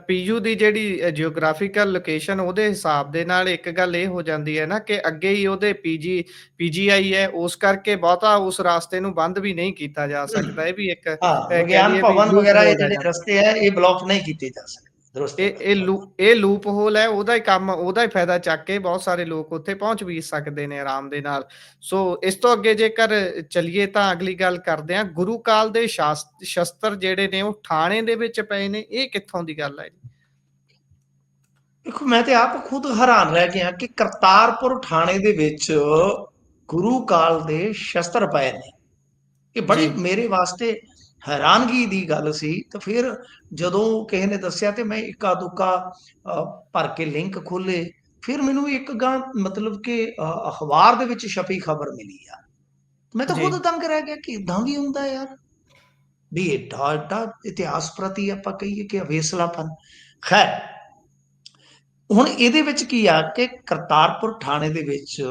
ਪੀਯੂ ਦੀ ਜਿਹੜੀ ਜੀਓਗ੍ਰਾਫੀਕਲ ਲੋਕੇਸ਼ਨ ਉਹਦੇ ਹਿਸਾਬ ਦੇ ਨਾਲ ਇੱਕ ਗੱਲ ਇਹ ਹੋ ਜਾਂਦੀ ਹੈ ਨਾ ਕਿ ਅੱਗੇ ਹੀ ਉਹਦੇ ਪੀਜੀ ਪੀਜੀਆਈ ਹੈ ਉਸ ਕਰਕੇ ਬਹੁਤਾ ਉਸ ਰਾਸਤੇ ਨੂੰ ਬੰਦ ਵੀ ਨਹੀਂ ਕੀਤਾ ਜਾ ਸਕਦਾ ਇਹ ਵੀ ਇੱਕ ਕਹਿ ਲਈਏ ਵੀ ਭਵਨ ਵਗੈਰਾ ਇਹ ਜਿਹੜੇ। ਰਸਤੇ ਹੈ ਇਹ ਬਲੌਕ ਨਹੀਂ ਕੀਤੇ ਜਾ ਸਕਦੇ ਦਰੁਸਤ ਇਹ ਇਹ ਲੂ ਇਹ ਲੂਪ ਹੋਲ ਹੈ ਉਹਦਾ ਹੀ ਕੰਮ ਉਹਦਾ ਹੀ ਫਾਇਦਾ ਚੱਕ ਕੇ ਬਹੁਤ ਸਾਰੇ ਲੋਕ ਉੱਥੇ ਪਹੁੰਚ ਵੀ ਸਕਦੇ ਨੇ ਆਰਾਮ ਦੇ ਨਾਲ। ਸੋ ਇਸ ਤੋਂ ਅੱਗੇ ਜੇਕਰ ਚੱਲੀਏ ਤਾਂ ਅਗਲੀ ਗੱਲ ਕਰਦੇ ਹਾਂ ਗੁਰੂ ਕਾਲ ਦੇ ਸ਼ਾਸ- ਸ਼ਸਤਰ ਜਿਹੜੇ ਨੇ ਉਹ ਥਾਣੇ ਦੇ ਵਿੱਚ ਪਏ ਨੇ ਇਹ ਕਿੱਥੋਂ ਦੀ ਗੱਲ ਹੈ ਜੀ? ਦੇਖੋ ਮੈਂ ਤੇ ਆਪ ਖੁਦ ਹੈਰਾਨ ਰਹਿ ਗਿਆ ਕਿ ਕਰਤਾਰਪੁਰ ਥਾਣੇ ਦੇ ਵਿੱਚ ਗੁਰੂ ਕਾਲ ਦੇ ਸ਼ਸਤਰ ਪਏ ਨੇ। ਇਹ ਬੜੀ ਜੀ। ਮੇਰੇ ਵਾਸਤੇ ਹੈਰਾਨਗੀ ਦੀ ਗੱਲ ਸੀ ਤਾਂ ਫਿਰ ਜਦੋਂ ਕਿਸੇ ਨੇ ਦੱਸਿਆ ਤੇ ਮੈਂ ਇੱਕਾ ਦੁੱਕਾ ਭਰ ਕੇ ਲਿੰਕ ਖੋਲੇ ਫਿਰ ਮੈਨੂੰ ਇੱਕ ਗਾਂ ਮਤਲਬ ਕਿ ਅਖਬਾਰ ਦੇ ਵਿੱਚ ਛਪੀ ਖਬਰ ਮਿਲੀ ਆ। ਮੈਂ ਤਾਂ। ਖੁਦ ਦੰਗ ਰਹਿ ਗਿਆ ਕਿ ਇਦਾਂ ਵੀ ਹੁੰਦਾ ਯਾਰ। ਵੀ ਏਡਾ ਏਡਾ ਇਤਿਹਾਸ ਪ੍ਰਤੀ ਆਪਾਂ ਕਹੀਏ ਕਿ ਅਵੇਸਲਾਪਨ। ਖੈਰ ਹੁਣ ਇਹਦੇ ਵਿੱਚ ਕੀ ਆ ਕਿ ਕਰਤਾਰਪੁਰ ਥਾਣੇ ਦੇ ਵਿੱਚ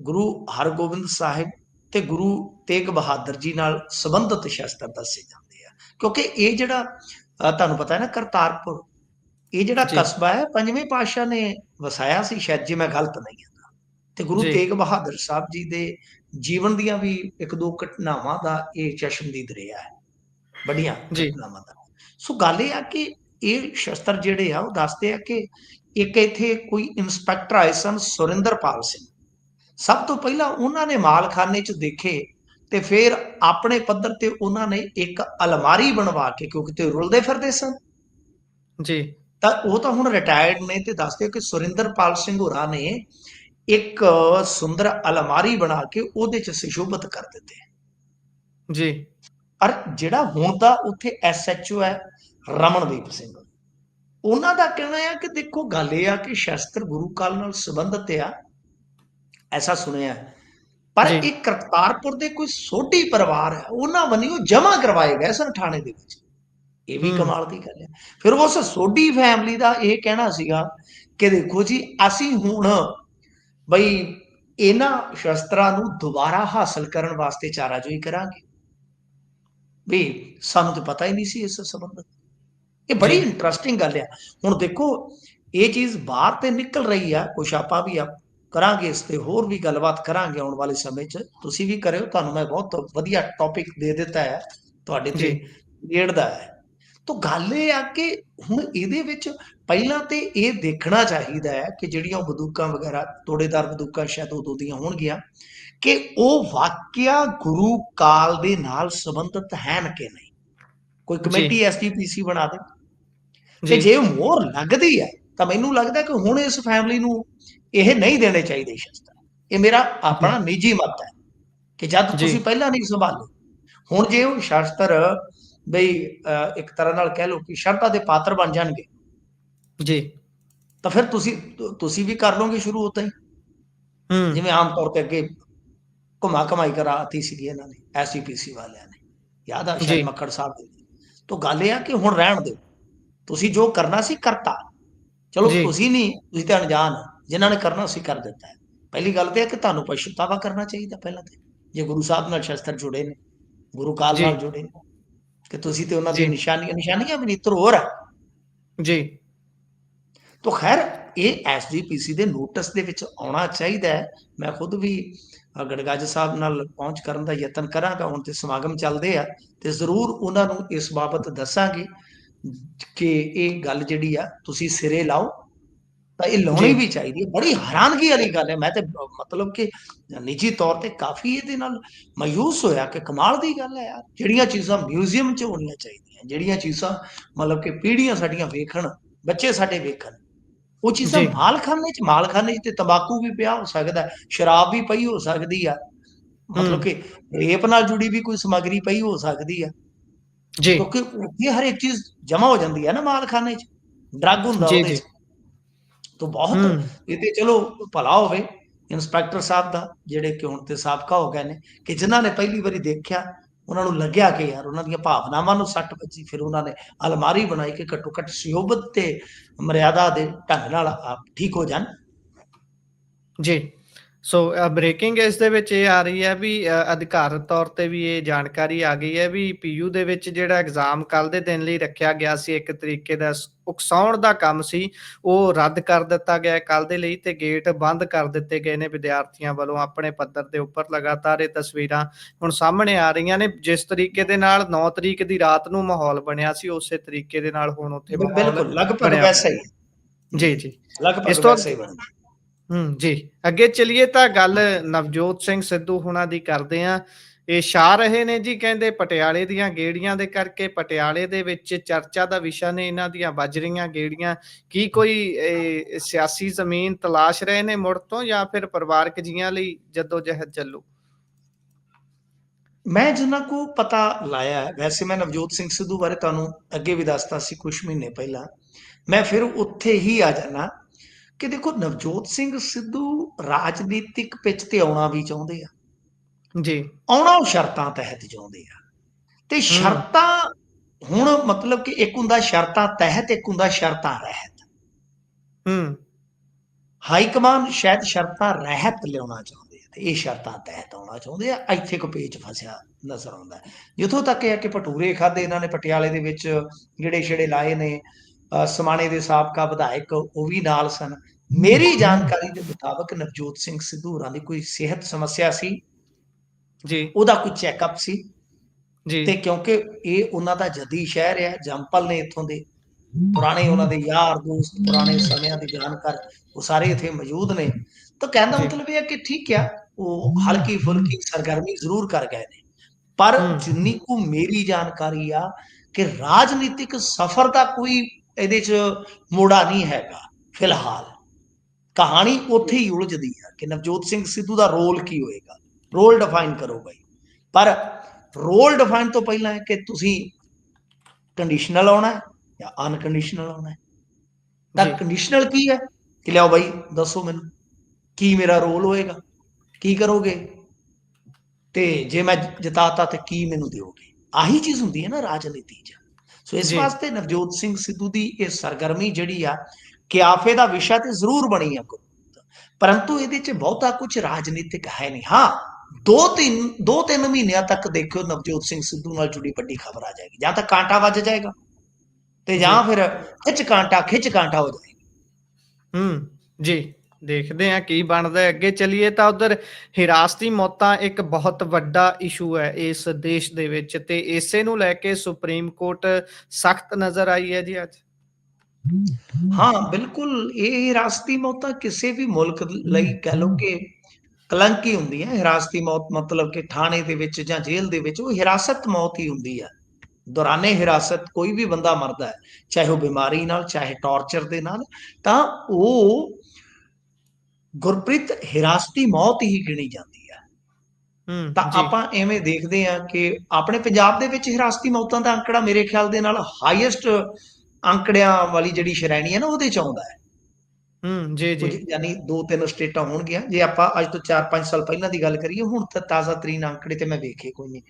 ਗੁਰੂ ਹਰਗੋਬਿੰਦ ਸਾਹਿਬ ਤੇ ਗੁਰੂ ਤੇਗ ਬਹਾਦਰ ਜੀ ਨਾਲ ਸੰਬੰਧਿਤ ਸ਼ਸਤਰ ਦੱਸੇ ਜਾਂਦੇ ਆ ਕਿਉਂਕਿ ਇਹ ਜਿਹੜਾ ਤੁਹਾਨੂੰ ਪਤਾ ਹੈ ਨਾ ਕਰਤਾਰਪੁਰ ਇਹ ਜਿਹੜਾ। ਕਸਬਾ ਹੈ ਪੰਜਵੇਂ ਪਾਤਸ਼ਾਹ ਨੇ ਵਸਾਇਆ ਸੀ ਸ਼ਾਇਦ ਜੇ ਮੈਂ ਗਲਤ ਨਹੀਂ ਹਾਂ ਤੇ ਗੁਰੂ। ਤੇਗ ਬਹਾਦਰ ਸਾਹਿਬ ਜੀ ਦੇ ਜੀਵਨ ਦੀਆਂ ਵੀ ਇੱਕ ਦੋ ਘਟਨਾਵਾਂ ਦਾ ਇਹ ਚਸ਼ਮਦੀਦ ਰਿਹਾ ਹੈ ਵੱਡੀਆਂ ਜੀ। ਘਟਨਾਵਾਂ ਦਾ ਸੋ ਗੱਲ ਇਹ ਆ ਕਿ ਇਹ ਸ਼ਸਤਰ ਜਿਹੜੇ ਆ ਉਹ ਦੱਸਦੇ ਆ ਕਿ ਇੱਕ ਇੱਥੇ ਕੋਈ ਇੰਸਪੈਕਟਰ ਆਏ ਸਨ ਸੁਰਿੰਦਰਪਾਲ ਸਿੰਘ ਸਭ ਤੋਂ ਪਹਿਲਾਂ ਉਹਨਾਂ ਨੇ ਮਾਲਖਾਨੇ 'ਚ ਦੇਖੇ ਤੇ ਫਿਰ ਆਪਣੇ ਪੱਧਰ ਤੇ ਉਹਨਾਂ ਨੇ ਇੱਕ ਅਲਮਾਰੀ ਬਣਵਾ ਕੇ ਕਿਉਂਕਿ ਤੇ ਰੁਲਦੇ ਫਿਰਦੇ ਸਨ। ਜੀ। ਤਾਂ ਉਹ ਤਾਂ ਹੁਣ ਰਿਟਾਇਰਡ ਨੇ ਤੇ ਦੱਸਦੇ ਕਿ ਸੁਰਿੰਦਰਪਾਲ ਸਿੰਘ ਹੋਰਾਂ ਨੇ ਇੱਕ ਸੁੰਦਰ ਅਲਮਾਰੀ ਬਣਾ ਕੇ ਉਹਦੇ 'ਚ ਸੁਸ਼ੋਭਿਤ ਕਰ ਦਿੱਤੇ। ਜੀ। ਔਰ ਜਿਹੜਾ ਹੁਣ ਦਾ ਉੱਥੇ ਐਸਐਚਓ ਹੈ ਰਮਨਦੀਪ ਸਿੰਘ। ਉਹਨਾਂ ਦਾ ਕਹਿਣਾ ਹੈ ਕਿ ਦੇਖੋ ਗੱਲ ਇਹ ਆ ਕਿ ਸ਼ਸਤਰ ਗੁਰੂ ਕਾਲ ਨਾਲ ਸੰਬੰਧਿਤ ਆ। ਐਸਾ ਸੁਣਿਆ। ਪਰ। ਇਹ ਕਰਤਾਰਪੁਰ ਦੇ ਕੋਈ ਸੋਢੀ ਪਰਿਵਾਰ ਹੈ ਉਹਨਾਂ ਵੱਲੋਂ ਜਮ੍ਹਾਂ ਕਰਵਾਏ ਗਏ ਸਨ ਥਾਣੇ ਦੇ ਵਿੱਚ ਇਹ ਵੀ। ਕਮਾਲ ਦੀ ਗੱਲ ਹੈ ਫਿਰ ਉਸ ਸੋਢੀ ਫੈਮਿਲੀ ਦਾ ਇਹ ਕਹਿਣਾ ਸੀਗਾ ਕਿ ਦੇਖੋ ਜੀ ਅਸੀਂ ਹੁਣ ਬਈ ਇਹਨਾਂ ਸ਼ਸਤਰਾਂ ਨੂੰ ਦੁਬਾਰਾ ਹਾਸਲ ਕਰਨ ਵਾਸਤੇ ਚਾਰਾਜੋਈ ਕਰਾਂਗੇ ਵੀ ਸਾਨੂੰ ਤਾਂ ਪਤਾ ਹੀ ਨਹੀਂ ਸੀ ਇਸ ਸੰਬੰਧ ਇਹ ਬੜੀ। ਇੰਟਰਸਟਿੰਗ ਗੱਲ ਆ ਹੁਣ ਦੇਖੋ ਇਹ ਚੀਜ਼ ਬਾਹਰ ਤੇ ਨਿਕਲ ਰਹੀ ਆ ਕੁਛ ਆਪਾਂ ਵੀ ਆ ਕਰਾਂਗੇ ਇਸ ਤੇ ਹੋਰ ਵੀ ਗੱਲਬਾਤ ਕਰਾਂਗੇ ਆਉਣ ਵਾਲੇ ਸਮੇਂ 'ਚ। ਤੁਸੀਂ ਵੀ ਕਰਿਓ ਤੁਹਾਨੂੰ ਮੈਂ ਬਹੁਤ ਵਧੀਆ ਟੌਪਿਕ ਦੇ ਦਿੱਤਾ ਹੈ ਤੁਹਾਡੇ ਤੇ। ਖੇਡਦਾ ਹੈ। ਤਾਂ ਗੱਲ ਇਹ ਆ ਕਿ ਹੁਣ ਇਹਦੇ ਵਿੱਚ ਪਹਿਲਾਂ ਤੇ ਇਹ ਦੇਖਣਾ ਚਾਹੀਦਾ ਹੈ ਕਿ ਜਿਹੜੀਆਂ ਉਹ ਬੰਦੂਕਾਂ ਵਗੈਰਾ ਤੋੜੇਦਾਰ ਬੰਦੂਕਾਂ ਸ਼ਾਇਦ ਉਦੋਂ ਦੀਆਂ ਹੋਣਗੀਆਂ ਕਿ ਉਹ ਵਾਕਿਆ ਗੁਰੂ ਕਾਲ ਦੇ ਨਾਲ ਸੰਬੰਧਿਤ ਹਨ ਕਿ ਨਹੀਂ। ਕੋਈ ਕਮੇਟੀ ਐਸਜੀਪੀਸੀ ਬਣਾ ਦੇ। ਤੇ ਜੀ। ਜੇ ਮੋਹਰ ਲੱਗਦੀ ਹੈ ਤਾਂ ਮੈਨੂੰ ਲੱਗਦਾ ਕਿ ਹੁਣ ਇਸ ਫੈਮਿਲੀ ਨੂੰ ਇਹ ਨਹੀਂ ਦੇਣੇ ਚਾਹੀਦੇ ਸ਼ਸਤਰ। ਇਹ ਮੇਰਾ ਆਪਣਾ ਨਿੱਜੀ ਮਤ ਹੈ ਕਿ ਜਦ। ਤੁਸੀਂ ਪਹਿਲਾਂ ਨਹੀਂ ਸੰਭਾਲੇ ਹੁਣ ਜੇ ਉਹ ਸ਼ਸਤਰ ਬਈ ਇੱਕ ਤਰ੍ਹਾਂ ਨਾਲ ਕਹਿ ਲਓ ਕਿ ਸ਼ਰਤਾਂ ਦੇ ਪਾਤਰ ਬਣ ਜਾਣਗੇ। ਜੀ। ਤਾਂ ਫਿਰ ਤੁਸੀਂ ਤੁਸੀਂ ਵੀ ਕਰ ਲਓਗੇ ਸ਼ੁਰੂ ਉਤਾਂ ਹੀ। ਹੂੰ। ਜਿਵੇਂ ਆਮ ਤੌਰ ਤੇ ਅੱਗੇ ਘੁਮਾ ਕਮਾਈ ਕਰਾਤੀ ਸੀਗੀ ਇਹਨਾਂ ਨੇ ਐਸਜੀਪੀਸੀ ਵਾਲਿਆਂ ਨੇ। ਯਾਦ ਆ। ਸ਼ਾਇਦ ਮੱਕੜ ਸਾਹਿਬ ਦੇ। ਤੋਂ ਗੱਲ ਇਹ ਆ ਕਿ ਹੁਣ ਰਹਿਣ ਦਿਓ। ਤੁਸੀਂ ਜੋ ਕਰਨਾ ਸੀ ਕਰਤਾ। ਚਲੋ। ਤੁਸੀਂ ਨਹੀਂ ਤੁਸੀਂ ਤਾਂ ਅਣਜਾਣ। ਜਿਨ੍ਹਾਂ ਨੇ ਕਰਨਾ ਸੀ ਕਰ ਦਿੱਤਾ ਹੈ ਪਹਿਲੀ ਗੱਲ ਤੇ ਹੈ ਕਿ ਤੁਹਾਨੂੰ ਪਛਤਾਵਾ ਕਰਨਾ ਚਾਹੀਦਾ ਪਹਿਲਾਂ ਤੇ ਜੇ ਗੁਰੂ ਸਾਹਿਬ ਨਾਲ ਸ਼ਸਤਰ ਜੁੜੇ ਨੇ ਗੁਰੂ ਕਾਲ। ਨਾਲ ਜੁੜੇ ਨੇ ਕਿ ਤੁਸੀਂ ਤੇ ਉਹਨਾਂ ਦੀ। ਨਿਸ਼ਾਨੀਆਂ ਨਿਸ਼ਾਨੀਆਂ ਵੀ ਨਹੀਂ ਧਰੋਹਰ ਹੈ ਜੀ ਤੋ ਖੈਰ ਇਹ ਐਸਜੀਪੀਸੀ ਦੇ ਨੋਟਿਸ ਦੇ ਵਿੱਚ ਆਉਣਾ ਚਾਹੀਦਾ ਹੈ ਮੈਂ ਖੁਦ ਵੀ ਗੜਗੱਜ ਸਾਹਿਬ ਨਾਲ ਪਹੁੰਚ ਕਰਨ ਦਾ ਯਤਨ ਕਰਾਂਗਾ ਹੁਣ ਤੇ ਸਮਾਗਮ ਚੱਲਦੇ ਆ ਤੇ ਜ਼ਰੂਰ ਉਹਨਾਂ ਨੂੰ ਇਸ ਬਾਬਤ ਦੱਸਾਂਗੇ ਕਿ ਇਹ ਗੱਲ ਜਿਹੜੀ ਆ ਤੁਸੀਂ ਸਿਰੇ ਲਾਓ ਤਾਂ ਇਹ ਲਾਉਣੀ। ਵੀ ਚਾਹੀਦੀ ਹੈ ਬੜੀ ਹੈਰਾਨਗੀ ਵਾਲੀ ਗੱਲ ਹੈ ਮੈਂ ਤੇ ਮਤਲਬ ਕਿ ਨਿੱਜੀ ਤੌਰ ਤੇ ਕਾਫੀ ਇਹਦੇ ਨਾਲ ਮਾਯੂਸ ਹੋਇਆ ਕਿ ਕਮਾਲ ਦੀ ਗੱਲ ਹੈ ਯਾਰ ਜਿਹੜੀਆਂ ਚੀਜ਼ਾਂ ਮਿਊਜ਼ੀਅਮ 'ਚ ਹੋਣੀਆਂ ਚਾਹੀਦੀਆਂ ਜਿਹੜੀਆਂ ਚੀਜ਼ਾਂ ਮਤਲਬ ਕਿ ਪੀੜ੍ਹੀਆਂ ਸਾਡੀਆਂ ਵੇਖਣ ਬੱਚੇ ਸਾਡੇ ਵੇਖਣ ਉਹ ਚੀਜ਼ਾਂ। ਮਾਲਖਾਨੇ 'ਚ ਮਾਲਖਾਨੇ 'ਚ ਤੇ ਤੰਬਾਕੂ ਵੀ ਪਿਆ ਹੋ ਸਕਦਾ ਸ਼ਰਾਬ ਵੀ ਪਈ ਹੋ ਸਕਦੀ ਆ ਮਤਲਬ। ਕਿ ਰੇਪ ਨਾਲ ਜੁੜੀ ਵੀ ਕੋਈ ਸਮੱਗਰੀ ਪਈ ਹੋ ਸਕਦੀ ਆ ਜੀ। ਕਿਉਂਕਿ ਉੱਥੇ ਹਰ ਇੱਕ ਚੀਜ਼ ਜਮਾ ਹੋ ਜਾਂਦੀ ਹੈ ਨਾ ਮਾਲਖਾਨੇ 'ਚ। ਡਰੱਗ ਹੁੰਦਾ ਉਹਦੇ। 'ਚ। ਤਾਂ ਬਹੁਤ ਇਹ ਤੇ ਚਲੋ ਭਲਾ ਹੋਵੇ ਇੰਸਪੈਕਟਰ ਸਾਹਿਬ ਦਾ ਜਿਹੜੇ ਕਿ ਹੁਣ ਤੇ ਸਾਬਕਾ ਹੋ ਗਏ ਨੇ ਕਿ ਜਿਨ੍ਹਾਂ ਨੇ ਪਹਿਲੀ ਵਾਰੀ ਦੇਖਿਆ ਉਹਨਾਂ ਨੂੰ ਲੱਗਿਆ ਕਿ ਯਾਰ ਉਹਨਾਂ ਦੀਆਂ ਭਾਵਨਾਵਾਂ ਨੂੰ ਸੱਟ ਵੱਜੀ ਫਿਰ ਉਹਨਾਂ ਨੇ ਅਲਮਾਰੀ ਬਣਾਈ ਕਿ ਘੱਟੋ ਘੱਟ ਸਿਓਬਤ ਤੇ ਮਰਿਆਦਾ ਦੇ ਢੰਗ ਨਾਲ ਆਪ ਠੀਕ ਹੋ ਜਾਣ। ਜੀ। ਸੋ ਬ੍ਰੇਕਿੰਗ ਇਸ ਦੇ ਵਿੱਚ ਇਹ ਆ ਰਹੀ ਹੈ ਵੀ ਅਧਿਕਾਰਤ ਤੌਰ ਤੇ ਵੀ ਇਹ ਜਾਣਕਾਰੀ ਆ ਗਈ ਹੈ ਵੀ ਪੀਯੂ ਦੇ ਵਿੱਚ ਜਿਹੜਾ ਐਗਜ਼ਾਮ ਕੱਲ ਦੇ ਦਿਨ ਲਈ ਰੱਖਿਆ ਗਿਆ ਸੀ ਇੱਕ ਤਰੀਕੇ ਦਾ ਉਕਸਾਉਣ ਦਾ ਕੰਮ ਸੀ ਉਹ ਰੱਦ ਕਰ ਦਿੱਤਾ ਗਿਆ ਕੱਲ ਦੇ ਲਈ ਤੇ ਗੇਟ ਬੰਦ ਕਰ ਦਿੱਤੇ ਗਏ ਨੇ ਵਿਦਿਆਰਥੀਆਂ ਵੱਲੋਂ ਆਪਣੇ ਪੱਧਰ ਦੇ ਉੱਪਰ ਲਗਾਤਾਰ ਇਹ ਤਸਵੀਰਾਂ ਹੁਣ ਸਾਹਮਣੇ ਆ ਰਹੀਆਂ ਨੇ ਜਿਸ ਤਰੀਕੇ ਦੇ ਨਾਲ 9 ਤਰੀਕ ਦੀ ਰਾਤ ਨੂੰ ਮਾਹੌਲ ਬਣਿਆ ਸੀ ਉਸੇ ਤਰੀਕੇ ਦੇ ਨਾਲ ਹੁਣ ਉੱਥੇ ਬਿਲਕੁਲ ਲਗਭਗ ਵੈਸਾ ਹੀ। ਜੀ ਜੀ। ਲਗਭਗ ਵੈਸਾ ਹੀ ਬਣਿਆ ਹੂੰ, ਜੀ। ਅੱਗੇ ਚਲਿਏ ਤਾਂ ਗੱਲ ਨਵਜੋਤ ਸਿੰਘ ਸਿੱਧੂ ਹੁਣਾਂ ਦੀ ਕਰਦੇ ਆ। ਇਹ ਛਾ ਰਹੇ ਨੇ ਜੀ ਕਹਿੰਦੇ ਪਟਿਆਲੇ ਦੀਆਂ ਗੇੜੀਆਂ ਦੇ ਕਰਕੇ ਪਟਿਆਲੇ ਦੇ ਵਿੱਚ ਚਰਚਾ ਦਾ ਵਿਸ਼ਾ ਨੇ ਇਹਨਾਂ ਦੀਆਂ ਵੱਜ ਰਹੀਆਂ ਗੇੜੀਆਂ। ਕੀ ਕੋਈ ਸਿਆਸੀ ਜ਼ਮੀਨ ਤਲਾਸ਼ ਰਹੇ ਨੇ ਮੁੜ ਤੋਂ ਜਾਂ ਫਿਰ ਪਰਿਵਾਰਕ ਜੀਆਂ ਲਈ ਜੱਦੋ ਜਹਿਦ ਚੱਲੂ? ਮੈਂ ਜਿੰਨਾ ਕੋ ਪਤਾ ਲਾਇਆ, ਵੈਸੇ ਮੈਂ ਨਵਜੋਤ ਸਿੰਘ ਸਿੱਧੂ ਬਾਰੇ ਤੁਹਾਨੂੰ ਅੱਗੇ ਵੀ ਦੱਸਤਾ ਸੀ ਕੁਝ ਮਹੀਨੇ ਪਹਿਲਾਂ। ਮੈਂ ਫਿਰ ਉੱਥੇ ਹੀ ਆ ਜਾਣਾ ਕਿ ਦੇਖੋ ਨਵਜੋਤ ਸਿੰਘ ਸਿੱਧੂ ਰਾਜਨੀਤਿਕ ਪਿੱਚ ਤੇ ਆਉਣਾ ਵੀ ਚਾਹੁੰਦੇ ਆ। ਜੀ। ਆਉਣਾ ਉਹ ਸ਼ਰਤਾਂ ਤਹਿਤ ਚਾਹੁੰਦੇ ਆ। ਤੇ ਸ਼ਰਤਾਂ ਹੁਣ ਮਤਲਬ ਕਿ ਇੱਕ ਹੁੰਦਾ ਸ਼ਰਤਾਂ ਤਹਿਤ ਇੱਕ ਹੁੰਦਾ ਸ਼ਰਤਾਂ ਰਹਿਤ। ਹੂੰ। ਹਾਈ ਕਮਾਂਡ ਸ਼ਾਇਦ ਸ਼ਰਤਾਂ ਰਹਿਤ ਲਿਆਉਣਾ ਚਾਹੁੰਦੇ ਆ ਤੇ ਇਹ ਸ਼ਰਤਾਂ ਤਹਿਤ ਆਉਣਾ ਚਾਹੁੰਦੇ ਆ। ਇੱਥੇ ਕੋ ਪੇਚ ਫਸਿਆ ਨਜ਼ਰ ਆਉਂਦਾ। ਜਿੱਥੋਂ ਤੱਕ ਇਹ ਕਿ ਭਟੂਰੇ ਖਾਦੇ ਇਹਨਾਂ ਨੇ ਪਟਿਆਲੇ ਦੇ ਵਿੱਚ ਜਿਹੜੇ ਛੜੇ ਲਾਏ ਨੇ। ਸਮਾਣੇ ਦੇ ਸਾਬਕਾ ਵਿਧਾਇਕ ਉਹ ਵੀ ਨਾਲ ਸਨ। ਮੇਰੀ ਜਾਣਕਾਰੀ ਦੇ ਮੁਤਾਬਕ ਨਵਜੋਤ ਸਿੰਘ ਸਿੱਧੂ ਹੋਰਾਂ ਦੀ ਕੋਈ ਸਿਹਤ ਸਮੱਸਿਆ ਸੀ? ਜੀ। ਉਹਦਾ ਕੋਈ ਚੈੱਕਅਪ ਸੀ? ਜੀ। ਤੇ ਕਿਉਂਕਿ ਇਹ ਉਹਨਾਂ ਦਾ ਜੱਦੀ ਸ਼ਹਿਰ ਹੈ ਜੰਪਲ ਨੇ ਇੱਥੋਂ ਦੇ। ਪੁਰਾਣੇ ਉਹਨਾਂ ਦੇ ਯਾਰ ਦੋਸਤ ਪੁਰਾਣੇ ਸਮਿਆਂ ਦੇ ਜਾਣਕਾਰ ਉਹ ਸਾਰੇ ਇੱਥੇ ਮੌਜੂਦ ਨੇ। ਤਾਂ ਕਹਿਣ ਦਾ ਜੀ। ਮਤਲਬ ਇਹ ਹੈ ਕਿ ਠੀਕ ਆ ਉਹ ਹਲਕੀ ਫੁਲਕੀ ਸਰਗਰਮੀ ਜ਼ਰੂਰ ਕਰ ਗਏ ਨੇ। ਪਰ। ਜਿੰਨੀ ਕੁ ਮੇਰੀ ਜਾਣਕਾਰੀ ਆ ਕਿ ਰਾਜਨੀਤਿਕ ਸਫ਼ਰ ਦਾ ਕੋਈ ਇਹਦੇ 'ਚ ਮੋੜਾ ਨਹੀਂ ਹੈਗਾ ਫਿਲਹਾਲ। ਕਹਾਣੀ ਉੱਥੇ ਹੀ ਉਲਝਦੀ ਆ ਕਿ ਨਵਜੋਤ ਸਿੰਘ ਸਿੱਧੂ ਦਾ ਰੋਲ ਕੀ ਹੋਏਗਾ? ਰੋਲ ਡਿਫਾਈਨ ਕਰੋ ਬਾਈ। ਪਰ ਰੋਲ ਡਿਫਾਈਨ ਤੋਂ ਪਹਿਲਾਂ ਕਿ ਤੁਸੀਂ ਕੰਡੀਸ਼ਨਲ ਆਉਣਾ ਹੈ ਜਾਂ ਅਨਕੰਡੀਸ਼ਨਲ ਆਉਣਾ ਹੈ? ਤਾਂ। ਕੰਡੀਸ਼ਨਲ ਕੀ ਹੈ? ਕਿ ਲਿਆਓ ਬਾਈ ਦੱਸੋ ਮੈਨੂੰ ਕੀ ਮੇਰਾ ਰੋਲ ਹੋਏਗਾ? ਕੀ ਕਰੋਗੇ? ਤੇ ਜੇ ਮੈਂ ਜਿਤਾਤਾ ਤੇ ਕੀ ਮੈਨੂੰ ਦਿਓਗੇ? ਆਹੀ ਚੀਜ਼ ਹੁੰਦੀ ਹੈ ਨਾ ਰਾਜਨੀਤੀ 'ਚ। ਸੋ ਇਸ। ਵਾਸਤੇ ਨਵਜੋਤ ਸਿੰਘ ਸਿੱਧੂ ਦੀ ਇਹ ਸਰਗਰਮੀ ਜਿਹੜੀ ਆ ਕਿਆਫੇ ਦਾ ਵਿਸ਼ਾ ਤੇ ਜ਼ਰੂਰ ਬਣੀ ਆ। ਪਰੰਤੂ ਇਹਦੇ 'ਚ ਬਹੁਤਾ ਕੁਝ ਰਾਜਨੀਤਿਕ ਹੈ ਨਹੀਂ। ਹਾਂ ਦੋ ਤਿੰਨ ਦੋ ਤਿੰਨ ਮਹੀਨਿਆਂ ਤੱਕ ਦੇਖਿਓ ਨਵਜੋਤ ਸਿੰਘ ਸਿੱਧੂ ਨਾਲ ਜੁੜੀ ਵੱਡੀ ਖਬਰ ਆ ਜਾਏਗੀ। ਜਾਂ ਤਾਂ ਕਾਂਟਾ ਵੱਜ ਜਾਏਗਾ ਤੇ ਜਾਂ। ਫਿਰ ਖਿੱਚ ਕਾਂਟਾ ਖਿੱਚ ਕਾਂਟਾ ਹੋ ਜਾਏਗਾ। ਹੂੰ ਜੀ। ਦੇਖਦੇ ਹਾਂ ਕੀ ਬਣਦਾ ਹੈ। ਅੱਗੇ ਚਲੀਏ ਤਾਂ ਉਧਰ ਹਿਰਾਸਤੀ ਮੌਤਾਂ ਇੱਕ ਬਹੁਤ ਵੱਡਾ ਇਸ਼ੂ ਹੈ ਇਸ ਦੇਸ਼ ਦੇ ਵਿੱਚ ਤੇ ਇਸੇ ਨੂੰ ਲੈ ਕੇ ਸੁਪਰੀਮ ਕੋਰਟ ਸਖਤ ਨਜ਼ਰ ਆਈ ਹੈ ਜੀ ਅੱਜ। ਹਾਂ, ਬਿਲਕੁਲ। ਇਹ ਹਿਰਾਸਤੀ ਮੌਤਾਂ ਕਿਸੇ ਵੀ ਮੁਲਕ ਲਈ ਕਹਿ ਲਓ ਕਿ ਕਲੰਕੀ ਹੁੰਦੀ ਹੈ। ਹਿਰਾਸਤੀ ਮੌਤ ਮਤਲਬ ਕਿ ਥਾਣੇ ਦੇ ਵਿੱਚ ਜਾਂ ਜੇਲ੍ਹ ਦੇ ਵਿੱਚ ਉਹ ਹਿਰਾਸਤ ਮੌਤ ਹੀ ਹੁੰਦੀ ਹੈ। ਦੌਰਾਨੇ ਹਿਰਾਸਤ ਕੋਈ ਵੀ ਬੰਦਾ ਮਰਦਾ ਹੈ, ਚਾਹੇ ਉਹ ਬਿਮਾਰੀ ਨਾਲ, ਚਾਹੇ ਟਾਰਚਰ ਦੇ ਨਾਲ, ਤਾਂ ਉਹ ਗੁਰਪ੍ਰੀਤ ਹਿਰਾਸਤੀ ਮੌਤ ਹੀ ਗਿਣੀ ਜਾਂਦੀ ਹੈ ਹੂੰ ਤਾਂ ਆਪਾਂ ਐਵੇਂ ਦੇਖਦੇ ਹਾਂ ਕਿ ਆਪਣੇ ਪੰਜਾਬ ਦੇ ਵਿੱਚ ਹਿਰਾਸਤੀ ਮੌਤਾਂ ਦਾ ਅੰਕੜਾ ਮੇਰੇ ਖਿਆਲ ਦੇ ਨਾਲ ਹਾਈਐਸਟ ਅੰਕੜਿਆਂ ਵਾਲੀ ਜਿਹੜੀ ਸ਼੍ਰੇਣੀ ਹੈ ਨਾ ਉਹਦੇ ਚ ਆਉਂਦਾ ਹੈ। ਹੂੰ ਜੀ ਜੀ। ਯਾਨੀ ਦੋ ਤਿੰਨ ਸਟੇਟਾਂ ਹੋਣਗੀਆਂ। ਜੇ ਆਪਾਂ ਅੱਜ ਤੋਂ 4-5 ਸਾਲ ਪਹਿਲਾਂ ਦੀ ਗੱਲ ਕਰੀਏ ਹੁਣ ਤਾਂ ਤਾਜ਼ਾ ਤਰੀਨ ਅੰਕੜੇ ਤੇ ਮੈਂ ਵੇਖੇ ਕੋਈ ਨਹੀਂ।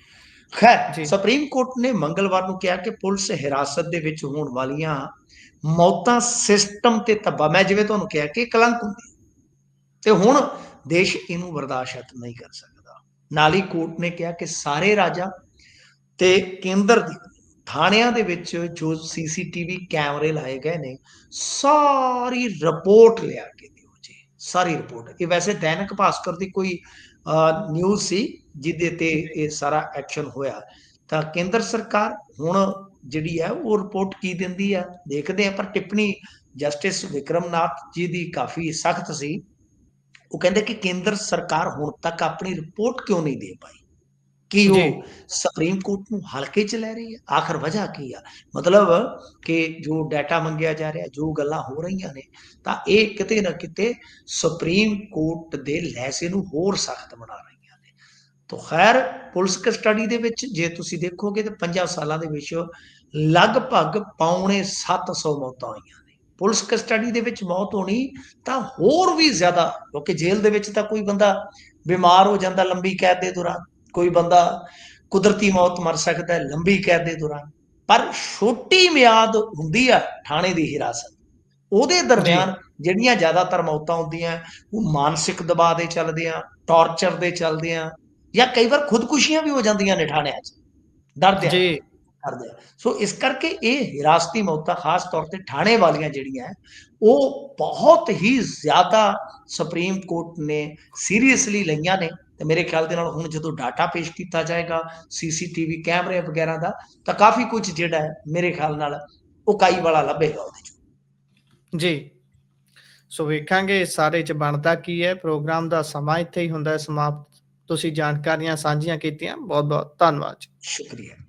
ਖੈਰ ਸੁਪਰੀਮ ਕੋਰਟ ਨੇ ਮੰਗਲਵਾਰ ਨੂੰ ਕਿਹਾ ਕਿ ਪੁਲਿਸ ਹਿਰਾਸਤ ਦੇ ਵਿੱਚ ਹੋਣ ਵਾਲੀਆਂ ਮੌਤਾਂ ਸਿਸਟਮ ਤੇ ਤੱਬਾ। ਮੈਂ ਜਿਵੇਂ ਤੁਹਾਨੂੰ ਕਿਹਾ ਕਿ ਕਲੰਕ ਹੁੰਦੀ। ਤੇ ਹੁਣ ਦੇਸ਼ ਇਹਨੂੰ ਬਰਦਾਸ਼ਤ ਨਹੀਂ ਕਰ ਸਕਦਾ। ਨਾਲ ਹੀ ਕੋਰਟ ਨੇ ਕਿਹਾ ਕਿ ਸਾਰੇ ਰਾਜਾਂ ਤੇ ਕੇਂਦਰ ਦੀ ਥਾਣਿਆਂ ਦੇ ਵਿੱਚ ਜੋ ਸੀਸੀਟੀਵੀ ਕੈਮਰੇ ਲਾਏ ਗਏ ਨੇ, ਸਾਰੀ ਰਿਪੋਰਟ ਲਿਆ ਕੇ ਦਿਓ ਜੀ। ਸਾਰੀ ਰਿਪੋਰਟ। ਇਹ ਵੈਸੇ ਦੈਨਿਕ ਭਾਸਕਰ ਦੀ ਕੋਈ ਨਿਊਜ਼ ਸੀ, ਜਿਹਦੇ ਤੇ ਇਹ ਸਾਰਾ ਐਕਸ਼ਨ ਹੋਇਆ। ਤਾਂ ਕੇਂਦਰ ਸਰਕਾਰ ਹੁਣ ਜਿਹੜੀ ਹੈ, ਉਹ ਰਿਪੋਰਟ ਕੀ ਦਿੰਦੀ ਆ ਦੇਖਦੇ ਆ ਪਰ ਟਿੱਪਣੀ ਜਸਟਿਸ ਵਿਕਰਮਨਾਥ ਜੀ ਦੀ ਕਾਫੀ ਸਖਤ ਸੀ। ਉਹ ਕਹਿੰਦੇ ਕਿ ਕੇਂਦਰ ਸਰਕਾਰ ਹੁਣ ਤੱਕ ਆਪਣੀ ਰਿਪੋਰਟ ਕਿਉਂ ਨਹੀਂ ਦੇ ਪਾਈ? ਕੀ। ਉਹ ਸੁਪਰੀਮ ਕੋਰਟ ਨੂੰ ਹਲਕੇ ਚ ਲੈ ਰਹੀ ਹੈ? ਆਖਰ ਵਜ੍ਹਾ ਕੀ ਆ? ਮਤਲਬ ਕਿ ਜੋ ਡਾਟਾ ਮੰਗਿਆ ਜਾ ਰਿਹਾ ਜੋ ਗੱਲਾਂ ਹੋ ਰਹੀਆਂ ਨੇ ਤਾਂ ਇਹ ਕਿਤੇ ਨਾ ਕਿਤੇ ਸੁਪਰੀਮ ਕੋਰਟ ਦੇ ਲੈਸੇ ਨੂੰ ਹੋਰ ਸਖਤ ਬਣਾ ਰਹੀਆਂ ਨੇ। ਤਾਂ ਖੈਰ ਪੁਲਿਸ ਕਸਟਡੀ ਦੇ ਵਿੱਚ ਜੇ ਤੁਸੀਂ ਦੇਖੋਗੇ ਤਾਂ 50 ਸਾਲਾਂ ਦੇ ਵਿੱਚ ਲਗਭਗ ਪੌਣੇ 700 ਮੌਤਾਂ ਹੋਈਆਂ। ਪੁਲਿਸ ਕਸਟਡੀ ਦੇ ਵਿੱਚ ਮੌਤ ਹੋਣੀ ਤਾਂ ਹੋਰ ਵੀ ਜ਼ਿਆਦਾ ਕਿਉਂਕਿ ਜੇਲ੍ਹ ਦੇ ਵਿੱਚ ਤਾਂ ਕੋਈ ਬੰਦਾ ਬਿਮਾਰ ਹੋ ਜਾਂਦਾ ਲੰਬੀ ਕੈਦ ਦੇ ਦੌਰਾਨ ਕੋਈ ਬੰਦਾ ਕੁਦਰਤੀ ਮੌਤ ਮਰ ਸਕਦਾ ਹੈ ਲੰਬੀ ਕੈਦ ਦੇ ਦੌਰਾਨ। ਪਰ ਛੋਟੀ ਮਿਆਦ ਹੁੰਦੀ ਆ ਥਾਣੇ ਦੀ ਹਿਰਾਸਤ। ਉਹਦੇ ਦਰਮਿਆਨ ਜਿਹੜੀਆਂ ਜ਼ਿਆਦਾਤਰ ਮੌਤਾਂ ਹੁੰਦੀਆਂ ਉਹ ਮਾਨਸਿਕ ਦਬਾਅ ਦੇ ਚੱਲਦੇ ਆ ਟਾਰਚਰ ਦੇ ਚੱਲਦੇ ਆ ਜਾਂ ਕਈ ਵਾਰ ਖੁਦਕੁਸ਼ੀਆਂ ਵੀ ਹੋ ਜਾਂਦੀਆਂ ਨੇ ਥਾਣਿਆਂ 'ਚ। ਡਰਦੇ ਆ ਜੀ ਕਰਦੇ ਆ। ਸੋ ਇਸ ਕਰਕੇ ਇਹ ਹਿਰਾਸਤੀ ਮੌਤਾਂ ਖਾਸ ਤੌਰ ਤੇ ਥਾਣੇ ਵਾਲੀਆਂ ਜਿਹੜੀਆਂ ਹੈ, ਉਹ ਬਹੁਤ ਹੀ ਜ਼ਿਆਦਾ ਸੁਪਰੀਮ ਕੋਰਟ ਨੇ ਸੀਰੀਅਸਲੀ ਲਈਆਂ ਨੇ। ਤੇ ਮੇਰੇ ਖਿਆਲ ਦੇ ਨਾਲ ਹੁਣ ਜਦੋਂ ਡਾਟਾ ਪੇਸ਼ ਕੀਤਾ ਜਾਏਗਾ ਸੀਸੀਟੀਵੀ ਕੈਮਰੇ ਵਗੈਰਾ ਦਾ ਤਾਂ ਕਾਫੀ ਕੁਝ ਜਿਹੜਾ ਹੈ ਮੇਰੇ ਖਿਆਲ ਨਾਲ ਉਕਾਈ ਵਾਲਾ ਲੱਭੇਗਾ ਉਹਦੇ ਚ। ਜੀ। ਸੋ ਵੇਖਾਂਗੇ ਸਾਰੇ ਚ ਬਣਦਾ ਕੀ ਹੈ। ਪ੍ਰੋਗਰਾਮ ਦਾ ਸਮਾਂ ਇੱਥੇ ਹੀ ਹੁੰਦਾ ਹੈ। ਸਮਾਪਤ। ਤੁਸੀਂ ਜਾਣਕਾਰੀਆਂ ਸਾਂਝੀਆਂ ਕੀਤੀਆਂ। ਬਹੁਤ ਬਹੁਤ ਧੰਨਵਾਦ। ਸ਼ੁਕਰੀਆ।